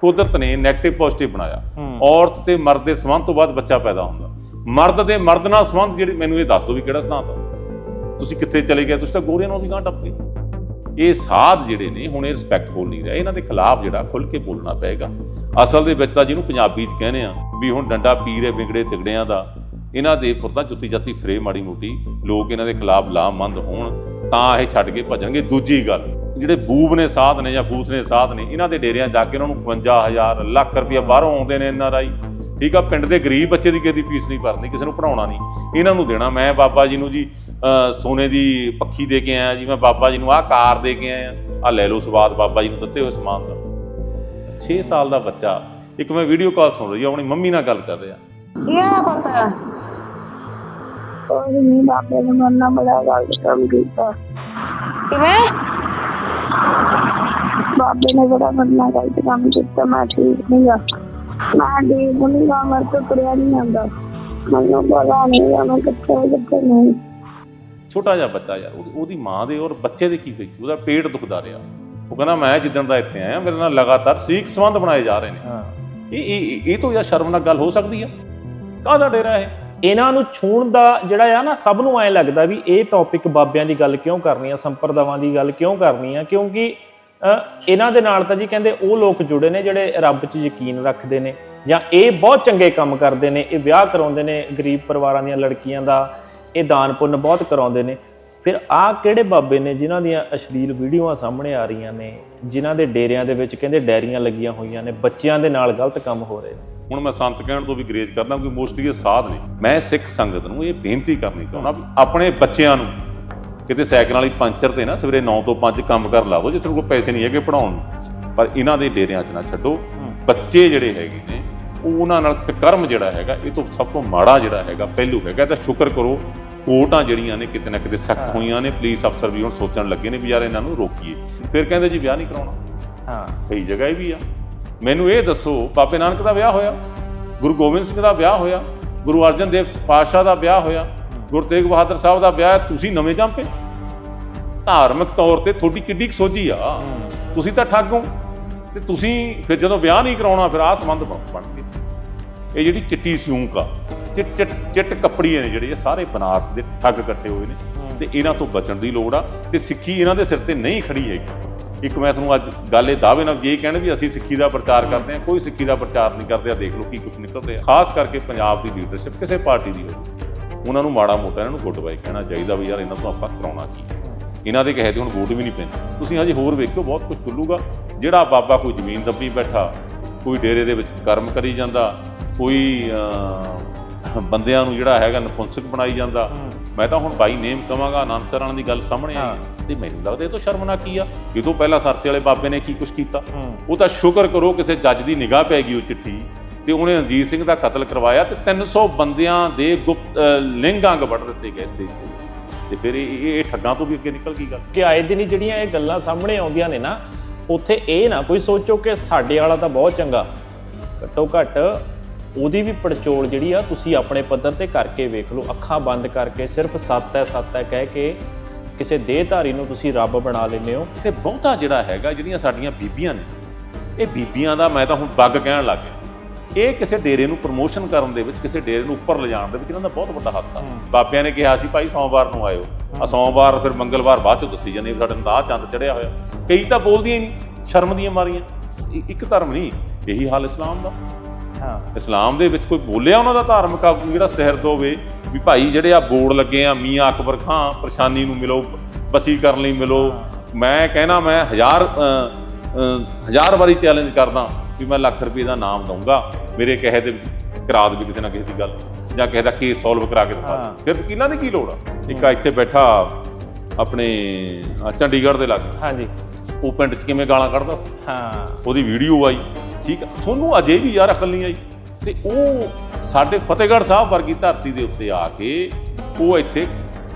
ਕੁਦਰਤ ਨੇ negative positive ਬਣਾਇਆ। ਔਰਤ ਤੇ ਮਰਦ ਦੇ ਸੰਬੰਧ ਤੋਂ ਬਾਅਦ ਬੱਚਾ ਪੈਦਾ ਹੁੰਦਾ। ਮਰਦ ਦੇ ਮਰਦ ਨਾਲ ਸੰਬੰਧ ਜਿਹੜੀ ਮੈਨੂੰ ਇਹ ਦੱਸ ਦਿਓ ਵੀ ਕਿਹੜਾ ਸਿਧਾਂਤ ਆ। ਤੁਸੀਂ ਕਿੱਥੇ ਚਲੇ ਗਏ ਤੁਸੀਂ ਤਾਂ ਗੋਰੀਆਂ ਨਾਲ ਵੀ ਗਾਂ ਟੱਪ ਗਏ। ਇਹ ਸਾਧ ਜਿਹੜੇ ਨੇ ਹੁਣ ਇਹ ਰਿਸਪੈਕਟਫੁਲ ਨਹੀਂ ਰਹੇ। ਇਹਨਾਂ ਦੇ ਖਿਲਾਫ ਜਿਹੜਾ ਖੁੱਲ ਕੇ ਬੋਲਣਾ ਪਏਗਾ। ਅਸਲ ਦੇ ਵਿੱਚ ਤਾਂ ਜਿਹਨੂੰ ਪੰਜਾਬੀ 'ਚ ਕਹਿੰਦੇ ਆ ਵੀ ਹੁਣ ਡੰਡਾ ਪੀਰ ਹੈ ਵਿਗੜੇ ਤਿਗੜਿਆਂ ਦਾ ਇਹਨਾਂ ਦੇ ਪੁਰਤਾਂ ਜੁੱਤੀ ਜਾਤੀ ਫਰੇ ਮਾੜੀ ਮੋਟੀ। ਲੋਕ ਇਹਨਾਂ ਦੇ ਖਿਲਾਫ ਲਾਮਬੰਦ ਹੋਣ ਤਾਂ ਇਹ ਛੱਡ ਕੇ ਭੱਜਣਗੇ। ਦੂਜੀ ਗੱਲ ਜਿਹੜੇ ਬੂਬ ਨੇ, ਸਾਧ ਨੇ ਜਾਂ ਬੂਥ ਨੇ, ਸਾਧ ਨੇ, ਇਹਨਾਂ ਦੇ ਡੇਰਿਆਂ ਜਾ ਕੇ ਉਹਨਾਂ ਨੂੰ 55000 ਲੱਖ ਰੁਪਇਆ ਬਾਹਰੋਂ ਆਉਂਦੇ ਨੇ ਐਨ ਆਰ ਠੀਕ ਆ, ਪਿੰਡ ਦੇ ਗਰੀਬ ਬੱਚੇ ਦੀ ਕਿਹਦੀ ਫੀਸ ਨਹੀਂ ਭਰਨੀ, ਕਿਸੇ ਨੂੰ ਪੜਾਉਣਾ ਨਹੀਂ। ਇਹਨਾਂ ਨੂੰ ਦੇਣਾ। ਮੈਂ ਬਾਬਾ ਜੀ ਨੂੰ ਜੀ ਸੋਨੇ ਦੀ ਪੱਖੀ ਦੇ ਕੇ ਆਇਆ ਜੀ। ਮੈਂ ਬਾਬਾ ਜੀ ਨੂੰ ਆਹ ਕਾਰ ਦੇ ਕੇ ਆਇਆ। ਆ ਲੈ ਲਓ ਸਵਾਦ ਬਾਬਾ ਜੀ ਨੂੰ ਦਿੱਤੇ ਹੋਏ ਸਮਾਨ ਦਾ। 6 ਸਾਲ ਦਾ ਬੱਚਾ। ਇੱਕ ਮੈਂ ਵੀਡੀਓ ਕਾਲ ਸੁਣ ਰਹੀ ਆਪਣੀ ਮੰਮੀ ਨਾਲ ਗੱਲ ਕਰ ਰਿਹਾ। ਇਹ ਪਤਾ? ਕੋਈ ਨਹੀਂ ਬਾਬੇ ਨੇ ਮਰਨਾ ਬੜਾ ਗੱਲ ਕੰਮ ਕੀਤਾ। ਕਿਵੇਂ? ਬਾਬੇ ਨੇ ਬੜਾ ਬੰਨਾ ਗਲਤ ਕੰਮ ਕੀਤਾ ਮੈਂ ਠੀਕ ਨਹੀਂ ਆ। ਮੈਂ ਦੇ ਬੁਣੀ ਗਾ ਮਰ ਤੋਂ ਨਹੀਂ ਆਂਦਾ ਮੈਨੂੰ ਬੜਾ ਨਹੀਂ ਆ ਮੈਂ ਕਿੱਥੇ ਕਿੱਥੇ ਨਹੀਂ। ਛੋਟਾ ਜਿਹਾ ਬੱਚਾ ਯਾਰ ਉਹਦੀ ਮਾਂ ਦੇ ਔਰ ਬੱਚੇ ਦੇ ਕੀ ਬੀਤੀ ਉਹਦਾ ਪੇਟ ਦੁਖਦਾ ਰਿਹਾ। ਉਹ ਕਹਿੰਦਾ ਮੈਂ ਜਿੱਦਣ ਦਾ ਇੱਥੇ ਆਇਆ ਮੇਰੇ ਨਾਲ ਲਗਾਤਾਰ ਸਰੀਕ ਸੰਬੰਧ ਬਣਾਏ ਜਾ ਰਹੇ ਨੇ। ਇਹ ਇਹ- ਇਹ ਤੋਂ ਯਾਰ ਸ਼ਰਮਨਾਕ ਗੱਲ ਹੋ ਸਕਦੀ ਆ? ਕਾਹਦਾ ਡੇਰਾ ਇਹ? ਇਹਨਾਂ ਨੂੰ ਛੂਣ ਦਾ ਜਿਹੜਾ ਆ ਨਾ ਸਭ ਨੂੰ ਐ ਲੱਗਦਾ ਵੀ ਇਹ ਟੌਪਿਕ ਬਾਬਿਆਂ ਦੀ ਗੱਲ ਕਿਉਂ ਕਰਨੀ ਆ ਸੰਪਰਦਾਵਾਂ ਦੀ ਗੱਲ ਕਿਉਂ ਕਰਨੀ ਆ ਕਿਉਂਕਿ ਇਹਨਾਂ ਦੇ ਨਾਲ ਤਾਂ ਜੀ ਕਹਿੰਦੇ ਉਹ ਲੋਕ ਜੁੜੇ ਨੇ ਜਿਹੜੇ ਰੱਬ 'ਚ ਯਕੀਨ ਰੱਖਦੇ ਨੇ ਜਾਂ ਇਹ ਬਹੁਤ ਚੰਗੇ ਕੰਮ ਕਰਦੇ ਨੇ, ਇਹ ਵਿਆਹ ਕਰਾਉਂਦੇ ਨੇ, ਗਰੀਬ ਪਰਿਵਾਰਾਂ ਦੀਆਂ ਲੜਕੀਆਂ ਦਾ, ਇਹ ਦਾਨ ਪੁੰਨ ਬਹੁਤ ਕਰਾਉਂਦੇ ਨੇ। ਫਿਰ ਆਹ ਕਿਹੜੇ ਬਾਬੇ ਨੇ ਜਿਨ੍ਹਾਂ ਦੀਆਂ ਅਸ਼ਲੀਲ ਵੀਡੀਓਆਂ ਸਾਹਮਣੇ ਆ ਰਹੀਆਂ ਨੇ, ਜਿਨ੍ਹਾਂ ਦੇ ਡੇਰਿਆਂ ਦੇ ਵਿੱਚ ਕਹਿੰਦੇ ਡੈਰੀਆਂ ਲੱਗੀਆਂ ਹੋਈਆਂ ਨੇ, ਬੱਚਿਆਂ ਦੇ ਨਾਲ ਗਲਤ ਕੰਮ ਹੋ ਰਹੇ ਨੇ? ਹੁਣ ਮੈਂ ਸੰਤ ਕਹਿਣ ਤੋਂ ਵੀ ਗਰੇਜ ਕਰਦਾ ਕਿਉਂਕਿ ਮੋਸਟਲੀ ਇਹ ਸਾਧ ਨੇ। ਮੈਂ ਸਿੱਖ ਸੰਗਤ ਨੂੰ ਇਹ ਬੇਨਤੀ ਕਰਨੀ ਚਾਹੁੰਦਾ ਵੀ ਆਪਣੇ ਬੱਚਿਆਂ ਨੂੰ ਕਿਤੇ ਸਾਈਕਲ ਵਾਲੀ ਪੰਚਰ ਤੇ ਨਾ ਸਵੇਰੇ 9 ਤੋਂ 5 ਕੰਮ ਕਰ ਲਾ ਦਿਓ ਜਿੱਥੇ ਕੋਲ ਪੈਸੇ ਨਹੀਂ ਹੈਗੇ ਪੜਾਉਣ ਨੂੰ। ਪਰ ਇਹਨਾਂ ਦੇ ਡੇਰਿਆਂ 'ਚ ਨਾ ਛੱਡੋ। ਬੱਚੇ ਜਿਹੜੇ ਹੈਗੇ ਨੇ ਉਹ ਉਹਨਾਂ ਨਾਲ ਤਕਰਮ ਜਿਹੜਾ ਹੈਗਾ ਇਹ ਤੋਂ ਸਭ ਤੋਂ ਮਾੜਾ ਜਿਹੜਾ ਹੈਗਾ ਪਹਿਲੂ ਹੈਗਾ ਤਾਂ ਸ਼ੁਕਰ ਕਰੋ ਕੋਰਟਾਂ ਜਿਹੜੀਆਂ ਨੇ ਕਿਤੇ ਨਾ ਕਿਤੇ ਸਖਤ ਹੋਈਆਂ ਨੇ ਪੁਲਿਸ ਅਫਸਰ ਵੀ ਹੁਣ ਸੋਚਣ ਲੱਗੇ ਨੇ ਵੀ ਯਾਰ ਇਹਨਾਂ ਨੂੰ ਰੋਕੀਏ। ਫਿਰ ਕਹਿੰਦੇ ਜੀ ਵਿਆਹ ਨਹੀਂ ਕਰਾਉਣਾ। ਹਾਂ। ਕਈ ਜਗ੍ਹਾ ਇਹ ਵੀ ਆ। ਮੈਨੂੰ ਇਹ ਦੱਸੋ ਬਾਬੇ ਨਾਨਕ ਦਾ ਵਿਆਹ ਹੋਇਆ? ਗੁਰੂ ਗੋਬਿੰਦ ਸਿੰਘ ਦਾ ਵਿਆਹ ਹੋਇਆ? ਗੁਰੂ ਅਰਜਨ ਦੇਵ ਪਾਤਸ਼ਾਹ ਦਾ ਵਿਆਹ ਹੋਇਆ? ਗੁਰੂ ਤੇਗ ਬਹਾਦਰ ਸਾਹਿਬ ਦਾ ਵਿਆਹ ਤੁਸੀਂ ਨਵੇਂ ਜੰਪੇ ਧਾਰਮਿਕ ਤੌਰ ਤੇ ਤੁਹਾਡੀ ਕਿੱਡੀ ਕੁ ਸੋਝੀ ਆ। ਤੁਸੀਂ ਤਾਂ ਠੱਗ ਹੋ। ਤੇ ਤੁਸੀਂ ਫਿਰ ਜਦੋਂ ਵਿਆਹ ਨਹੀਂ ਕਰਾਉਣਾ ਫਿਰ ਆਹ ਸੰਬੰਧ ਬਣ ਗਏ। ਇਹ ਜਿਹੜੀ ਚਿੱਟੀ ਸਿਉਂਕ ਆ ਚਿੱਟ ਚਿੱਟ ਚਿੱਟ ਕੱਪੜੀਆਂ ਨੇ ਜਿਹੜੇ ਇਹ ਸਾਰੇ ਬਨਾਰਸ ਦੇ ਠੱਗ ਇਕੱਠੇ ਹੋਏ ਨੇ। ਤੇ ਇਹਨਾਂ ਤੋਂ ਬਚਣ ਦੀ ਲੋੜ ਆ। ਤੇ ਸਿੱਖੀ ਇਹਨਾਂ ਦੇ ਸਿਰ ਤੇ ਨਹੀਂ ਖੜੀ ਹੈਗੀ। ਇੱਕ ਮੈਂ ਤੁਹਾਨੂੰ ਅੱਜ ਗੱਲ ਇਹ ਦਾਅਵੇ ਨਾਲ ਜੇ ਕਹਿਣ ਵੀ ਅਸੀਂ ਸਿੱਖੀ ਦਾ ਪ੍ਰਚਾਰ ਕਰਦੇ ਹਾਂ ਕੋਈ ਸਿੱਖੀ ਦਾ ਪ੍ਰਚਾਰ ਨਹੀਂ ਕਰਦੇ ਆ ਦੇਖ ਲਓ ਕੀ ਕੁਝ ਨਿਕਲ ਰਿਹਾ ਖਾਸ ਕਰਕੇ ਪੰਜਾਬ ਦੀ ਲੀਡਰਸ਼ਿਪ ਕਿਸੇ ਪਾਰਟੀ ਦੀ ਹੋਵੇ। ਉਹਨਾਂ ਨੂੰ ਮਾੜਾ ਮੋਟਾ ਇਹਨਾਂ ਨੂੰ ਗੁੱਡ ਬਾਈ ਕਹਿਣਾ ਚਾਹੀਦਾ ਵੀ ਯਾਰ ਇਹਨਾਂ ਤੋਂ ਆਪਾਂ ਕਰਾਉਣਾ ਕੀ? ਹੈ। ਇਹਨਾਂ ਦੇ ਕਹੇ ਤੇ ਹੁਣ ਵੋਟ ਵੀ ਨਹੀਂ ਪੈਂਦੀ। ਤੁਸੀਂ ਹਜੇ ਹੋਰ ਵੇਖਿਓ ਬਹੁਤ ਕੁਝ ਖੁੱਲੂਗਾ। ਜਿਹੜਾ ਬਾਬਾ ਕੋਈ ਜ਼ਮੀਨ ਦੱਬੀ ਬੈਠਾ ਕੋਈ ਡੇਰੇ ਦੇ ਵਿੱਚ ਕਰਮ ਕਰੀ ਜਾਂਦਾ ਕੋਈ ਬੰਦਿਆਂ ਨੂੰ ਜਿਹੜਾ ਹੈਗਾ ਨਪੁੰਸਕ ਬਣਾਈ ਜਾਂਦਾ ਮੈਂ ਤਾਂ ਹੁਣ ਬਾਈ ਨੇਮ ਕਵਾਂਗਾ ਆਨੰਦ ਸਰਾਂ ਦੀ ਗੱਲ ਸਾਹਮਣੇ ਆਈ। ਹੈ। ਤੇ ਮੈਨੂੰ ਲੱਗਦਾ ਇਹ ਤੋਂ ਸ਼ਰਮਨਾਕ ਕੀ ਆ? ਇਹ ਤੋਂ ਪਹਿਲਾਂ ਸਰਸੇ ਵਾਲੇ ਬਾਬੇ ਨੇ ਕੀ ਕੁਝ ਕੀਤਾ? ਉਹ ਤਾਂ ਸ਼ੁਕਰ ਕਰੋ ਕਿਸੇ ਜੱਜ ਦੀ ਨਿਗਾਹ ਪੈ ਗਈ ਉਹ ਚਿੱਠੀ। ਤੇ ਉਹਨੇ ਰਣਜੀਤ ਸਿੰਘ ਦਾ ਕਤਲ ਕਰਵਾਇਆ ਤੇ 300 ਬੰਦਿਆਂ ਦੇ ਗੁਪਤ ਲਿੰਗ ਅੰਗ ਵੱਢ ਦਿੱਤੇ ਗਏ ਸਟੇਜ ਤੇ। ਤੇ ਫਿਰ ਇਹ ਇਹ- ਠੱਗਾਂ ਤੋਂ ਵੀ ਅੱਗੇ ਨਿਕਲ ਗਈ ਗੱਲ। ਕਿ ਆਏ ਦਿਨ ਜਿਹੜੀਆਂ ਇਹ ਗੱਲਾਂ ਸਾਹਮਣੇ ਆਉਂਦੀਆਂ ਨੇ ਨਾ ਉੱਥੇ ਇਹ ਨਾ ਕੋਈ ਸੋਚੋ ਕਿ ਸਾਡੇ ਵਾਲਾ ਤਾਂ ਬਹੁਤ ਚੰਗਾ। ਘੱਟੋ ਘੱਟ ਉਹਦੀ ਵੀ ਪੜਚੋਲ ਜਿਹੜੀ ਆ ਤੁਸੀਂ ਆਪਣੇ ਪੱਧਰ ਤੇ ਕਰਕੇ ਵੇਖ ਲਓ। ਅੱਖਾਂ ਬੰਦ ਕਰਕੇ ਸਿਰਫ ਸੱਤ ਹੈ ਸੱਤ ਹੈ ਕਹਿ ਕੇ ਕਿਸੇ ਦੇਹਧਾਰੀ ਨੂੰ ਤੁਸੀਂ ਰੱਬ ਬਣਾ ਲੈਂਦੇ ਹੋ। ਤੇ ਬਹੁਤਾ ਜਿਹੜਾ ਹੈਗਾ ਜਿਹੜੀਆਂ ਸਾਡੀਆਂ ਬੀਬੀਆਂ ਨੇ ਇਹ ਬੀਬੀਆਂ ਦਾ ਮੈਂ ਤਾਂ ਹੁਣ ਬੱਗ ਕਹਿਣ ਲੱਗ ਗਿਆ। ਇਹ ਕਿਸੇ ਡੇਰੇ ਨੂੰ ਪ੍ਰਮੋਸ਼ਨ ਕਰਨ ਦੇ ਵਿੱਚ ਕਿਸੇ ਡੇਰੇ ਨੂੰ ਉੱਪਰ ਲਿਜਾਣ ਦੇ ਵਿੱਚ ਇਹਨਾਂ ਦਾ ਬਹੁਤ ਵੱਡਾ ਹੱਥ ਆ। ਬਾਬਿਆਂ ਨੇ ਕਿਹਾ ਸੀ ਭਾਈ ਸੋਮਵਾਰ ਨੂੰ ਆਇਓ। ਆ ਸੋਮਵਾਰ ਫਿਰ ਮੰਗਲਵਾਰ ਬਾਅਦ ਚ ਦੱਸੀ ਜਾਂਦੇ ਵੀ ਸਾਡੇ ਨਾਲ ਆਹ ਚੰਦ ਚੜਿਆ ਹੋਇਆ। ਕਈ ਤਾਂ ਬੋਲਦੀਆਂ ਹੀ ਨਹੀਂ ਸ਼ਰਮ ਦੀਆਂ ਮਾਰੀਆਂ। ਇੱਕ ਧਰਮ ਨਹੀਂ ਇਹੀ ਹਾਲ ਇਸਲਾਮ ਦਾ। ਹਾਂ। ਇਸਲਾਮ ਦੇ ਵਿੱਚ ਕੋਈ ਬੋਲਿਆ ਉਹਨਾਂ ਦਾ ਧਾਰਮਿਕ ਆਗੂ ਜਿਹੜਾ ਸਿਰ ਦੋਵੇ ਵੀ ਭਾਈ ਜਿਹੜੇ ਆ ਬੋਰਡ ਲੱਗੇ ਆ ਮੀਆਂ ਅਕਬਰ ਖਾਂ ਪਰੇਸ਼ਾਨੀ ਨੂੰ ਮਿਲੋ ਬਸੀ ਕਰਨ ਲਈ ਮਿਲੋ। ਮੈਂ ਕਹਿਣਾ ਮੈਂ ਹਜ਼ਾਰ ਹਜ਼ਾਰ ਵਾਰੀ ਚੈਲੰਜ ਕਰਦਾ। ਵੀ ਮੈਂ ਲੱਖ ਰੁਪਏ ਦਾ ਨਾਮ ਦਊਂਗਾ ਮੇਰੇ ਕਹੇ ਤੇ ਕਰਾ ਦੇ ਵੀ ਕਿਸੇ ਨਾ ਕਿਸੇ ਦੀ ਗੱਲ ਜਾਂ ਕਿਸੇ ਦਾ ਕੇਸ ਸੋਲਵ ਕਰਾ ਕੇ ਦਿਖਾ। ਦੇ। ਫਿਰ ਵਕੀਲਾਂ ਦੀ ਕੀ ਲੋੜ ਆ? ਇੱਕ ਆ ਇੱਥੇ ਬੈਠਾ ਆਪਣੇ ਚੰਡੀਗੜ੍ਹ ਦੇ ਲਾਗੇ। ਹਾਂਜੀ। ਉਹ ਪਿੰਡ 'ਚ ਕਿਵੇਂ ਗਾਲਾਂ ਕੱਢਦਾ ਸੀ? ਹਾਂ। ਉਹਦੀ ਵੀਡੀਓ ਆਈ। ਠੀਕ ਆ। ਤੁਹਾਨੂੰ ਅਜੇ ਵੀ ਯਾਰ ਅਕਲ ਨਹੀਂ ਆਈ। ਤੇ ਉਹ ਸਾਡੇ ਫਤਿਹਗੜ੍ਹ ਸਾਹਿਬ ਵਰਗੀ ਧਰਤੀ ਦੇ ਉੱਤੇ ਆ ਕੇ ਉਹ ਇੱਥੇ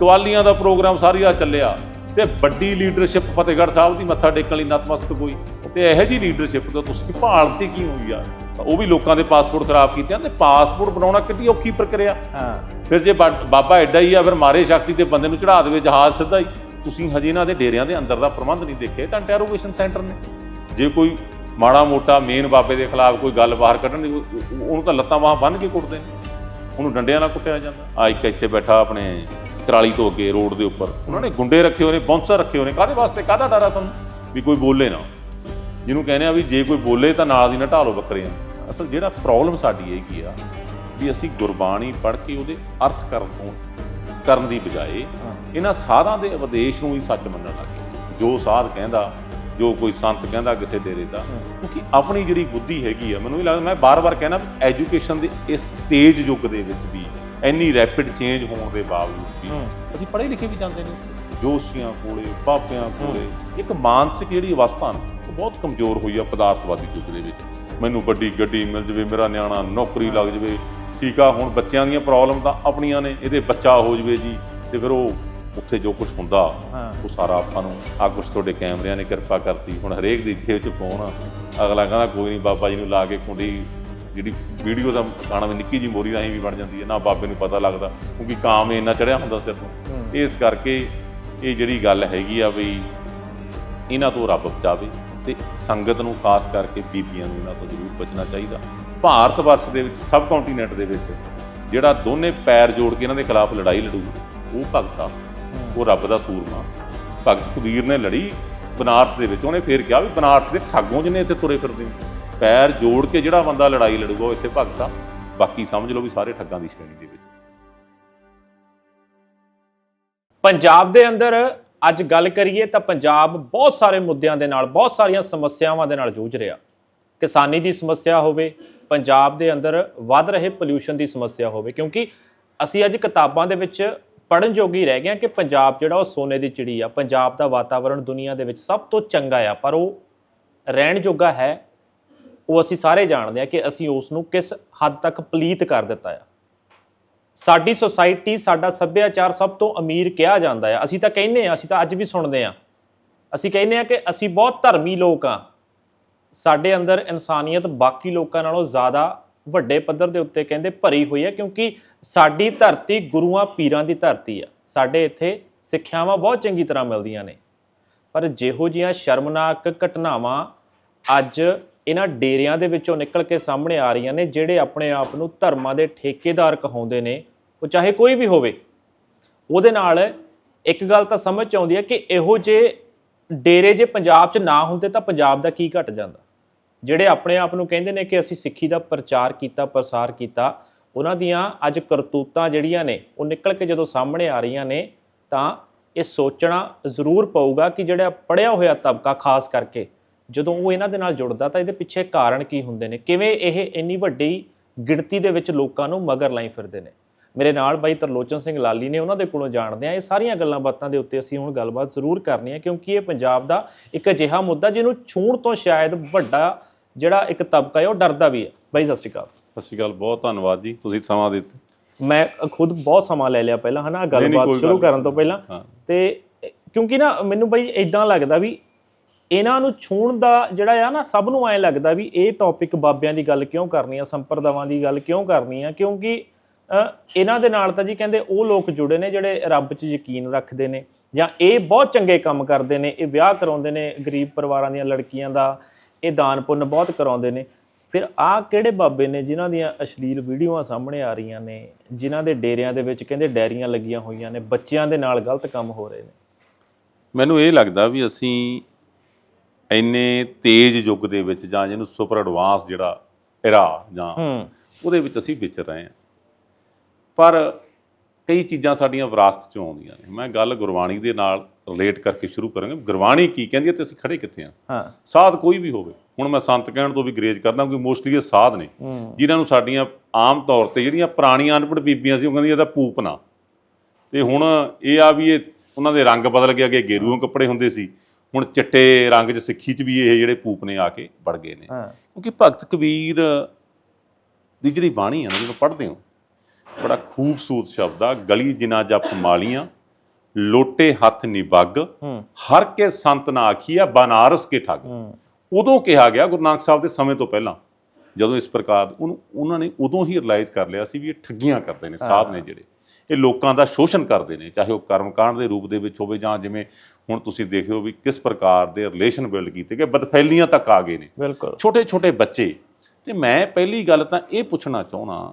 ਕਵਾਲੀਆਂ ਦਾ ਪ੍ਰੋਗਰਾਮ ਸਾਰੀ ਆ ਚੱਲਿਆ। ਤੇ ਵੱਡੀ ਲੀਡਰਸ਼ਿਪ ਫਤਿਹਗੜ੍ਹ ਸਾਹਿਬ ਦੀ ਮੱਥਾ ਟੇਕਣ ਲਈ ਨਤਮਸਤਕ ਹੋਈ। ਤੇ ਇਹੋ ਜੀ ਲੀਡਰਸ਼ਿਪ ਤੋਂ ਤੁਸੀਂ ਭਾਲਤੀ ਕੀ ਹੋਈ ਯਾਰ ਉਹ ਵੀ ਲੋਕਾਂ ਦੇ ਪਾਸਪੋਰਟ ਖਰਾਬ ਕੀਤੇ ਤੇ ਪਾਸਪੋਰਟ ਬਣਾਉਣਾ ਕਿੰਨੀ ਔਖੀ ਪ੍ਰਕਿਰਿਆ। ਹਾਂ। ਫਿਰ ਜੇ ਬਾਬਾ ਐਡਾ ਹੀ ਆ ਫਿਰ ਮਾਰੇ ਸ਼ਕਤੀ ਤੇ ਬੰਦੇ ਨੂੰ ਚੜਾ ਦੇਵੇ ਜਹਾਜ਼ ਸਿੱਧਾ ਹੀ। ਤੁਸੀਂ ਹਜੇ ਇਹਨਾਂ ਦੇ ਡੇਰਿਆਂ ਦੇ ਅੰਦਰ ਦਾ ਪ੍ਰਬੰਧ ਨਹੀਂ ਦੇਖਿਆ ਤਾਂ ਇੰਟਰੋਗੇਸ਼ਨ ਸੈਂਟਰ ਨੇ। ਜੇ ਕੋਈ ਮਾੜਾ ਮੋਟਾ ਮੇਨ ਬਾਬੇ ਦੇ ਖਿਲਾਫ ਕੋਈ ਗੱਲ ਬਾਹਰ ਕੱਢਣ ਦੀ ਉਹ- ਉਹ- ਉਹਨੂੰ ਤਾਂ ਲੱਤਾਂ ਬਾਹਾਂ ਬੰਨ੍ਹ ਕੇ ਕੁੱਟਦੇ ਨੇ। ਉਹਨੂੰ ਡੰਡਿਆਂ ਨਾਲ ਕੁੱਟਿਆ ਜਾਂਦਾ। ਆ ਇੱਕ ਇੱਥੇ ਬੈਠਾ ਆਪਣੇ ਕਰਾਲੀ ਤੋਂ ਅੱਗੇ ਰੋਡ ਦੇ ਉੱਪਰ। ਉਹਨਾਂ ਨੇ ਗੁੰਡੇ ਰੱਖੇ ਹੋਏ ਨੇ ਬੌਂਸਰ ਰੱਖੇ ਹੋਏ ਨੇ। ਕਾਹਦੇ ਵਾਸਤੇ? ਕਾਹਦਾ ਡਰ ਆ ਤੁਹਾਨੂੰ? ਵੀ ਕੋਈ ਬੋਲੇ ਨਾ। ਜਿਹਨੂੰ ਕਹਿੰਦੇ ਆ ਵੀ ਜੇ ਕੋਈ ਬੋਲੇ ਤਾਂ ਨਾਲ ਦੀ ਨਾ ਢਾਲੋ ਬੱਕਰੀਆਂ ਅਸਲ ਜਿਹੜਾ ਪ੍ਰੋਬਲਮ ਸਾਡੀ ਇਹ ਕੀ ਆ ਵੀ ਅਸੀਂ ਗੁਰਬਾਣੀ ਪੜ੍ਹ ਕੇ ਉਹਦੇ ਅਰਥ ਕਰਨ ਤੋਂ ਕਰਨ ਦੀ ਬਜਾਏ ਇਹਨਾਂ ਸਾਧਾਂ ਦੇ ਉਪਦੇਸ਼ ਨੂੰ ਹੀ ਸੱਚ ਮੰਨਣ ਲੱਗੇ ਜੋ ਸਾਧ ਕਹਿੰਦਾ ਜੋ ਕੋਈ ਸੰਤ ਕਹਿੰਦਾ ਕਿਸੇ ਡੇਰੇ ਦਾ ਕਿਉਂਕਿ ਆਪਣੀ ਜਿਹੜੀ ਬੁੱਧੀ ਹੈਗੀ ਆ ਮੈਨੂੰ ਵੀ ਲੱਗਦਾ ਮੈਂ ਬਾਰ-ਬਾਰ ਕਹਿਣਾ ਐਜੂਕੇਸ਼ਨ ਦੇ ਇਸ ਤੇਜ਼ ਯੁੱਗ ਦੇ ਵਿੱਚ ਵੀ ਇੰਨੀ ਰੈਪਿਡ ਚੇਂਜ ਹੋਣ ਦੇ ਬਾਵਜੂਦ ਵੀ ਅਸੀਂ ਪੜ੍ਹੇ ਲਿਖੇ ਵੀ ਜਾਂਦੇ ਨੇ। ਜੋਸ਼ੀਆਂ ਕੋਲੇ ਬਾਬਿਆਂ ਕੋਲੇ ਇੱਕ ਮਾਨਸਿਕ ਜਿਹੜੀ ਅਵਸਥਾ ਨਾ ਬਹੁਤ ਕਮਜ਼ੋਰ ਹੋਈ ਆ ਪਦਾਰਥਵਾਦੀ ਯੁੱਗ ਦੇ ਵਿੱਚ। ਮੈਨੂੰ ਵੱਡੀ ਗੱਡੀ ਮਿਲ ਜਵੇ ਮੇਰਾ ਨਿਆਣਾ ਨੌਕਰੀ ਲੱਗ ਜਵੇ ਠੀਕ ਆ ਹੁਣ ਬੱਚਿਆਂ ਦੀਆਂ ਪ੍ਰੋਬਲਮ ਤਾਂ ਆਪਣੀਆਂ ਨੇ ਇਹਦੇ ਬੱਚਾ ਹੋ ਜਵੇ ਜੀ ਤੇ ਫਿਰ ਉਹ ਉੱਥੇ ਜੋ ਕੁਝ ਹੁੰਦਾ। ਉਹ ਸਾਰਾ ਆਪਾਂ ਨੂੰ ਆ ਕੁਛ ਤੁਹਾਡੇ ਕੈਮਰਿਆਂ ਨੇ ਕਿਰਪਾ ਕਰਤੀ ਹੁਣ ਹਰੇਕ ਦੀ ਜੇਬ 'ਚ ਫੋਨ ਆ। ਅਗਲਾ ਕਹਿੰਦਾ ਕੋਈ ਨਹੀਂ ਬਾਬਾ ਜੀ ਨੂੰ ਲਾ ਕੇ ਕੁੰਡੀ ਜਿਹੜੀ ਵੀਡੀਓ ਦਾ ਗਾਣਾ ਵੀ ਨਿੱਕੀ ਜੀ ਮੋਰੀ ਰਾਹੀਂ ਵੀ ਬਣ ਜਾਂਦੀ ਹੈ ਨਾ ਬਾਬੇ ਨੂੰ ਪਤਾ ਲੱਗਦਾ ਕਿਉਂਕਿ ਕਾਮ ਇੰਨਾ ਚੜਿਆ ਹੁੰਦਾ ਸਿਰ ਤੋਂ ਇਸ ਕਰਕੇ ਇਹ ਜਿਹੜੀ ਗੱਲ ਹੈਗੀ ਆ ਵੀ ਇਹਨਾਂ ਤੋਂ ਰੱਬ ਬਚਾਵੇ। ਤੇ ਸੰਗਤ ਨੂੰ ਖਾਸ ਕਰਕੇ ਬੀਬੀਆਂ ਨੂੰ ਇਹਨਾਂ ਤੋਂ ਜ਼ਰੂਰ ਬਚਣਾ ਚਾਹੀਦਾ। ਭਾਰਤ ਵਰਸ਼ ਦੇ ਵਿੱਚ ਸਬ ਕੰਟੀਨੈਂਟ ਦੇ ਵਿੱਚ ਜਿਹੜਾ ਦੋਨੇ ਪੈਰ ਜੋੜ ਕੇ ਇਹਨਾਂ ਦੇ ਖਿਲਾਫ ਲੜਾਈ ਲੜੂ ਉਹ ਭਗਤ ਉਹ ਰੱਬ ਦਾ ਸੂਰਮਾ। ਭਗਤ ਕਬੀਰ ਨੇ ਲੜੀ ਬਨਾਰਸ ਦੇ ਵਿੱਚ ਉਹਨੇ ਫੇਰ ਕਿਹਾ ਵੀ ਬਨਾਰਸ ਦੇ ਠੱਗੋਂ ਜਿਹਨੇ ਇੱਥੇ ਤੁਰੇ ਫਿਰਦੇ ਪੈਰ ਜੋੜ ਕੇ ਜਿਹੜਾ ਬੰਦਾ ਲੜਾਈ ਲੜੂਗਾ ਉਹ ਇੱਥੇ ਭਗਤ ਬਾਕੀ ਸਮਝ ਲਓ ਵੀ ਸਾਰੇ ਠੱਗਾਂ ਦੀ ਸ਼੍ਰੇਣੀ ਦੇ ਵਿੱਚ। ਪੰਜਾਬ ਦੇ ਅੰਦਰ ਅੱਜ ਗੱਲ ਕਰੀਏ ਤਾਂ ਪੰਜਾਬ ਬਹੁਤ ਸਾਰੇ ਮੁੱਦਿਆਂ ਦੇ ਨਾਲ, ਬਹੁਤ ਸਾਰੀਆਂ ਸਮੱਸਿਆਵਾਂ ਦੇ ਨਾਲ ਜੂਝ ਰਿਹਾ। ਕਿਸਾਨੀ ਦੀ ਸਮੱਸਿਆ ਹੋਵੇ, ਪੰਜਾਬ ਦੇ ਅੰਦਰ ਵੱਧ ਰਹੇ ਪੋਲਿਊਸ਼ਨ ਦੀ ਸਮੱਸਿਆ ਹੋਵੇ, ਕਿਉਂਕਿ ਅਸੀਂ ਅੱਜ ਕਿਤਾਬਾਂ ਦੇ ਵਿੱਚ ਪੜਨ ਜੋਗੀ ਰਹਿ ਗਏ ਹਾਂ ਕਿ ਪੰਜਾਬ ਜਿਹੜਾ ਉਹ ਸੋਨੇ ਦੀ ਚਿੜੀ ਆ, ਪੰਜਾਬ ਦਾ ਵਾਤਾਵਰਣ ਦੁਨੀਆ ਦੇ ਵਿੱਚ ਸਭ ਤੋਂ ਚੰਗਾ ਆ, ਪਰ ਉਹ ਰਹਿਣ ਜੋਗਾ ਹੈ। ਉਹ ਅਸੀਂ ਸਾਰੇ ਜਾਣਦੇ ਹਾਂ ਕਿ ਅਸੀਂ ਉਸ ਨੂੰ ਕਿਸ ਹੱਦ ਤੱਕ ਪਲੀਤ ਕਰ ਦਿੱਤਾ ਆ। ਸਾਡੀ ਸੋਸਾਇਟੀ ਸਾਡਾ ਸੱਭਿਆਚਾਰ ਸਭ ਤੋਂ ਅਮੀਰ ਕਿਹਾ ਜਾਂਦਾ ਹੈ ਅਸੀਂ ਤਾਂ ਕਹਿੰਦੇ ਆ, ਅਸੀਂ ਤਾਂ ਅੱਜ ਵੀ ਸੁਣਦੇ ਆ। ਅਸੀਂ ਕਹਿੰਦੇ ਆ ਕਿ ਅਸੀਂ ਬਹੁਤ ਧਰਮੀ ਲੋਕ ਆ। ਸਾਡੇ ਅੰਦਰ ਇਨਸਾਨੀਅਤ ਬਾਕੀ ਲੋਕਾਂ ਨਾਲੋਂ ਜ਼ਿਆਦਾ ਵੱਡੇ ਪੱਧਰ ਦੇ ਉੱਤੇ ਕਹਿੰਦੇ ਭਰੀ ਹੋਈ ਹੈ ਕਿਉਂਕਿ ਸਾਡੀ ਧਰਤੀ ਗੁਰੂਆਂ ਪੀਰਾਂ ਦੀ ਧਰਤੀ ਆ। ਸਾਡੇ ਇੱਥੇ ਸਿੱਖਿਆਵਾਂ ਬਹੁਤ ਚੰਗੀ ਤਰ੍ਹਾਂ ਮਿਲਦੀਆਂ ਨੇ। ਪਰ ਜਿਹੋ ਜੀਆਂ ਸ਼ਰਮਨਾਕ ਘਟਨਾਵਾਂ ਅੱਜ ਇਹਨਾਂ ਡੇਰਿਆਂ ਦੇ ਵਿੱਚੋਂ ਨਿਕਲ ਕੇ ਸਾਹਮਣੇ ਆ ਰਹੀਆਂ ਨੇ, ਜਿਹੜੇ ਆਪਣੇ ਆਪ ਨੂੰ ਧਰਮਾਂ ਦੇ ਠੇਕੇਦਾਰ ਕਹਾਉਂਦੇ ਨੇ, ਉਹ ਚਾਹੇ ਕੋਈ ਵੀ ਹੋਵੇ। ਉਹਦੇ ਨਾਲ ਇੱਕ ਗੱਲ ਤਾਂ ਸਮਝ 'ਚ ਆਉਂਦੀ ਹੈ ਕਿ ਇਹੋ ਜੇ ਡੇਰੇ ਜੇ ਪੰਜਾਬ 'ਚ ਨਾ ਹੁੰਦੇ ਤਾਂ ਪੰਜਾਬ ਦਾ ਕੀ ਘਟ ਜਾਂਦਾ। ਜਿਹੜੇ ਆਪਣੇ ਆਪ ਨੂੰ ਕਹਿੰਦੇ ਨੇ ਕਿ ਅਸੀਂ ਸਿੱਖੀ ਦਾ ਪ੍ਰਚਾਰ ਕੀਤਾ, ਪ੍ਰਸਾਰ ਕੀਤਾ, ਉਹਨਾਂ ਦੀਆਂ ਅੱਜ ਕਰਤੂਤਾਂ ਜਿਹੜੀਆਂ ਨੇ, ਉਹ ਨਿਕਲ ਕੇ ਜਦੋਂ ਸਾਹਮਣੇ ਆ ਰਹੀਆਂ ਨੇ, ਤਾਂ ਇਹ ਸੋਚਣਾ ਜ਼ਰੂਰ ਪਊਗਾ ਕਿ ਜਿਹੜਾ ਪੜਿਆ ਹੋਇਆ ਤਬਕਾ ਖਾਸ ਕਰਕੇ ਜਦੋਂ ਉਹ ਇਹਨਾਂ ਦੇ ਨਾਲ ਜੁੜਦਾ ਤਾਂ ਇਹਦੇ ਪਿੱਛੇ ਕਾਰਨ ਕੀ ਹੁੰਦੇ ਨੇ? ਕਿਵੇਂ ਇਹ ਇੰਨੀ ਵੱਡੀ ਗਿਣਤੀ ਦੇ ਵਿੱਚ ਲੋਕਾਂ ਨੂੰ ਮਗਰ ਲਾਈ ਫਿਰਦੇ ਨੇ? ਮੇਰੇ ਨਾਲ ਬਾਈ ਤਰਲੋਚਨ ਸਿੰਘ ਲਾਲੀ ਨੇ ਉਹਨਾਂ ਦੇ ਕੋਲੋਂ ਜਾਣਦੇ ਆ। ਇਹ ਸਾਰੀਆਂ ਗੱਲਾਂ ਬਾਤਾਂ ਦੇ ਉੱਤੇ ਅਸੀਂ ਹੁਣ ਗੱਲਬਾਤ ਜ਼ਰੂਰ ਕਰਨੀ ਹੈ ਕਿਉਂਕਿ ਇਹ ਪੰਜਾਬ ਦਾ ਇੱਕ ਅਜਿਹਾ ਮੁੱਦਾ ਜਿਹਨੂੰ ਛੂਣ ਤੋਂ ਸ਼ਾਇਦ ਵੱਡਾ ਜਿਹੜਾ ਇੱਕ ਤਬਕਾ ਹੈ ਉਹ ਡਰਦਾ ਵੀ ਹੈ। ਬਾਈ ਸਤਿ ਸ਼੍ਰੀ ਅਕਾਲ। ਸਤਿ ਸ਼੍ਰੀ ਅਕਾਲ ਬਹੁਤ ਧੰਨਵਾਦ ਜੀ। ਤੁਸੀਂ ਸਮਾਂ ਦਿੱਤਾ। ਮੈਂ ਖੁਦ ਬਹੁਤ ਸਮਾਂ ਲੈ ਲਿਆ ਪਹਿਲਾਂ ਹਨਾ? ਗੱਲਬਾਤ ਸ਼ੁਰੂ ਕਰਨ ਤੋਂ ਪਹਿਲਾਂ। ਤੇ ਕਿਉਂਕਿ ਨਾ ਮੈਨੂੰ ਬਈ ਇਦਾਂ ਲੱਗਦਾ ਵੀ ਇਹਨਾਂ ਨੂੰ ਛੂਣ ਦਾ ਜਿਹੜਾ ਆ ਨਾ, ਸਭ ਨੂੰ ਐ ਲੱਗਦਾ ਵੀ ਇਹ ਟੌਪਿਕ ਬਾਬਿਆਂ ਦੀ ਗੱਲ ਕਿਉਂ ਕਰਨੀ ਆ, ਸੰਪਰਦਾਵਾਂ ਦੀ ਗੱਲ ਕਿਉਂ ਕਰਨੀ ਆ? ਕਿਉਂਕਿ ਇਹਨਾਂ ਦੇ ਨਾਲ ਤਾਂ ਜੀ ਕਹਿੰਦੇ ਉਹ ਲੋਕ ਜੁੜੇ ਨੇ ਜਿਹੜੇ ਰੱਬ 'ਚ ਯਕੀਨ ਰੱਖਦੇ ਨੇ ਜਾਂ ਇਹ ਬਹੁਤ ਚੰਗੇ ਕੰਮ ਕਰਦੇ ਨੇ, ਇਹ ਵਿਆਹ ਕਰਾਉਂਦੇ ਨੇ ਗਰੀਬ ਪਰਿਵਾਰਾਂ ਦੀਆਂ ਲੜਕੀਆਂ ਦਾ, ਇਹ ਦਾਨ ਪੁੰਨ ਬਹੁਤ ਕਰਾਉਂਦੇ ਨੇ। ਫਿਰ ਆਹ ਕਿਹੜੇ ਬਾਬੇ ਨੇ ਜਿਨ੍ਹਾਂ ਦੀਆਂ ਅਸ਼ਲੀਲ ਵੀਡੀਓਆਂ ਸਾਹਮਣੇ ਆ ਰਹੀਆਂ ਨੇ, ਜਿਨ੍ਹਾਂ ਦੇ ਡੇਰਿਆਂ ਦੇ ਵਿੱਚ ਕਹਿੰਦੇ ਡੈਰੀਆਂ ਲੱਗੀਆਂ ਹੋਈਆਂ ਨੇ, ਬੱਚਿਆਂ ਦੇ ਨਾਲ ਗਲਤ ਕੰਮ ਹੋ ਰਹੇ ਨੇ? ਮੈਨੂੰ ਇਹ ਲੱਗਦਾ ਵੀ ਅਸੀਂ ਇੰਨੇ ਤੇਜ਼ ਯੁੱਗ ਦੇ ਵਿੱਚ ਜਾਂ ਜਿਹਨੂੰ ਸੁਪਰ ਐਡਵਾਂਸ ਜਿਹੜਾ ਐਰਾ ਜਾਂ ਉਹਦੇ ਵਿੱਚ ਅਸੀਂ ਵਿਚਰ ਰਹੇ ਹਾਂ। ਪਰ ਕਈ ਚੀਜ਼ਾਂ ਸਾਡੀਆਂ ਵਿਰਾਸਤ ਚੋਂ ਆਉਂਦੀਆਂ ਨੇ। ਮੈਂ ਗੱਲ ਗੁਰਬਾਣੀ ਦੇ ਨਾਲ ਰਿਲੇਟ ਕਰਕੇ ਸ਼ੁਰੂ ਕਰਾਂਗੇ। ਗੁਰਬਾਣੀ ਕੀ ਕਹਿੰਦੀ ਹੈ ਤੇ ਅਸੀਂ ਖੜੇ ਕਿੱਥੇ ਹਾਂ? ਹਾਂ। ਸਾਧ ਕੋਈ ਵੀ ਹੋਵੇ। ਹੁਣ ਮੈਂ ਸੰਤ ਕਹਿਣ ਤੋਂ ਵੀ ਗਰੇਜ ਕਰਦਾ ਕਿਉਂਕਿ ਮੋਸਟਲੀ ਇਹ ਸਾਧ ਨੇ। ਜਿਨ੍ਹਾਂ ਨੂੰ ਸਾਡੀਆਂ ਆਮ ਤੌਰ ਤੇ ਜਿਹੜੀਆਂ ਪੁਰਾਣੀਆਂ ਅਨਪੜ੍ਹ ਬੀਬੀਆਂ ਸੀ ਉਹ ਕਹਿੰਦੀਆਂ ਇਹਦਾ ਪੂਪ ਨਾ। ਤੇ ਹੁਣ ਇਹ ਆ ਵੀ ਇਹ ਉਹਨਾਂ ਦੇ ਰੰਗ ਬਦਲ ਗਏ ਅੱਗੇ ਗੇਰੂਆਂ ਕੱਪੜੇ ਹੁੰਦੇ ਸੀ। ਹੁਣ ਚਿੱਟੇ ਰੰਗ 'ਚ ਸਿੱਖੀ 'ਚ ਵੀ ਇਹ ਜਿਹੜੇ ਪੂਪ ਨੇ ਆ ਕੇ ਵੜ ਗਏ ਨੇ। ਹਾਂ। ਕਿਉਂਕਿ ਭਗਤ ਕਬੀਰ ਦੀ ਜਿਹੜੀ ਬਾਣੀ ਆ ਨਾ ਜਦੋਂ ਪੜ੍ਹਦੇ ਹੋ ਬੜਾ ਖੂਬਸੂਰਤ ਸ਼ਬਦ ਆ ਗਲੀ ਜਿਨਾ ਜਪ ਮਾਲੀਆਂ ਲੋਟੇ ਹੱਥ ਨਿਬੱਗ ਹੂੰ। ਹਰ ਕੇ ਸੰਤ ਨਾ ਆਖੀਆ ਬਨਾਰਸ ਕੇ ਠੱਗ। ਹੂੰ। ਉਦੋਂ ਕਿਹਾ ਗਿਆ ਗੁਰੂ ਨਾਨਕ ਸਾਹਿਬ ਦੇ ਸਮੇਂ ਤੋਂ ਪਹਿਲਾਂ ਜਦੋਂ ਇਸ ਪ੍ਰਕਾਰ ਉਹਨੂੰ ਉਹਨਾਂ ਨੇ ਉਦੋਂ ਹੀ ਰਿਅਲਾਈਜ਼ ਕਰ ਲਿਆ ਸੀ ਵੀ ਇਹ ਠੱਗੀਆਂ ਕਰਦੇ ਨੇ ਸਾਧ ਨੇ ਜਿਹੜੇ। ਇਹ ਲੋਕਾਂ ਦਾ ਸ਼ੋਸ਼ਣ ਕਰਦੇ ਨੇ ਚਾਹੇ ਉਹ ਕਰਮਕਾਂਡ ਦੇ ਰੂਪ ਦੇ ਵਿੱਚ ਹੋਵੇ ਜਾਂ ਜਿਵੇਂ ਹੁਣ ਤੁਸੀਂ ਦੇਖ ਰਹੇ ਹੋ ਵੀ ਕਿਸ ਪ੍ਰਕਾਰ ਦੇ ਰਿਲੇਸ਼ਨ ਬਿਲਡ ਕੀਤੇ ਗਏ ਬਦਫੈਲੀਆਂ ਤੱਕ ਆ ਗਏ ਨੇ। ਬਿਲਕੁਲ। ਛੋਟੇ ਛੋਟੇ ਬੱਚੇ ਤੇ ਮੈਂ ਪਹਿਲੀ ਗੱਲ ਤਾਂ ਇਹ ਪੁੱਛਣਾ ਚਾਹਣਾ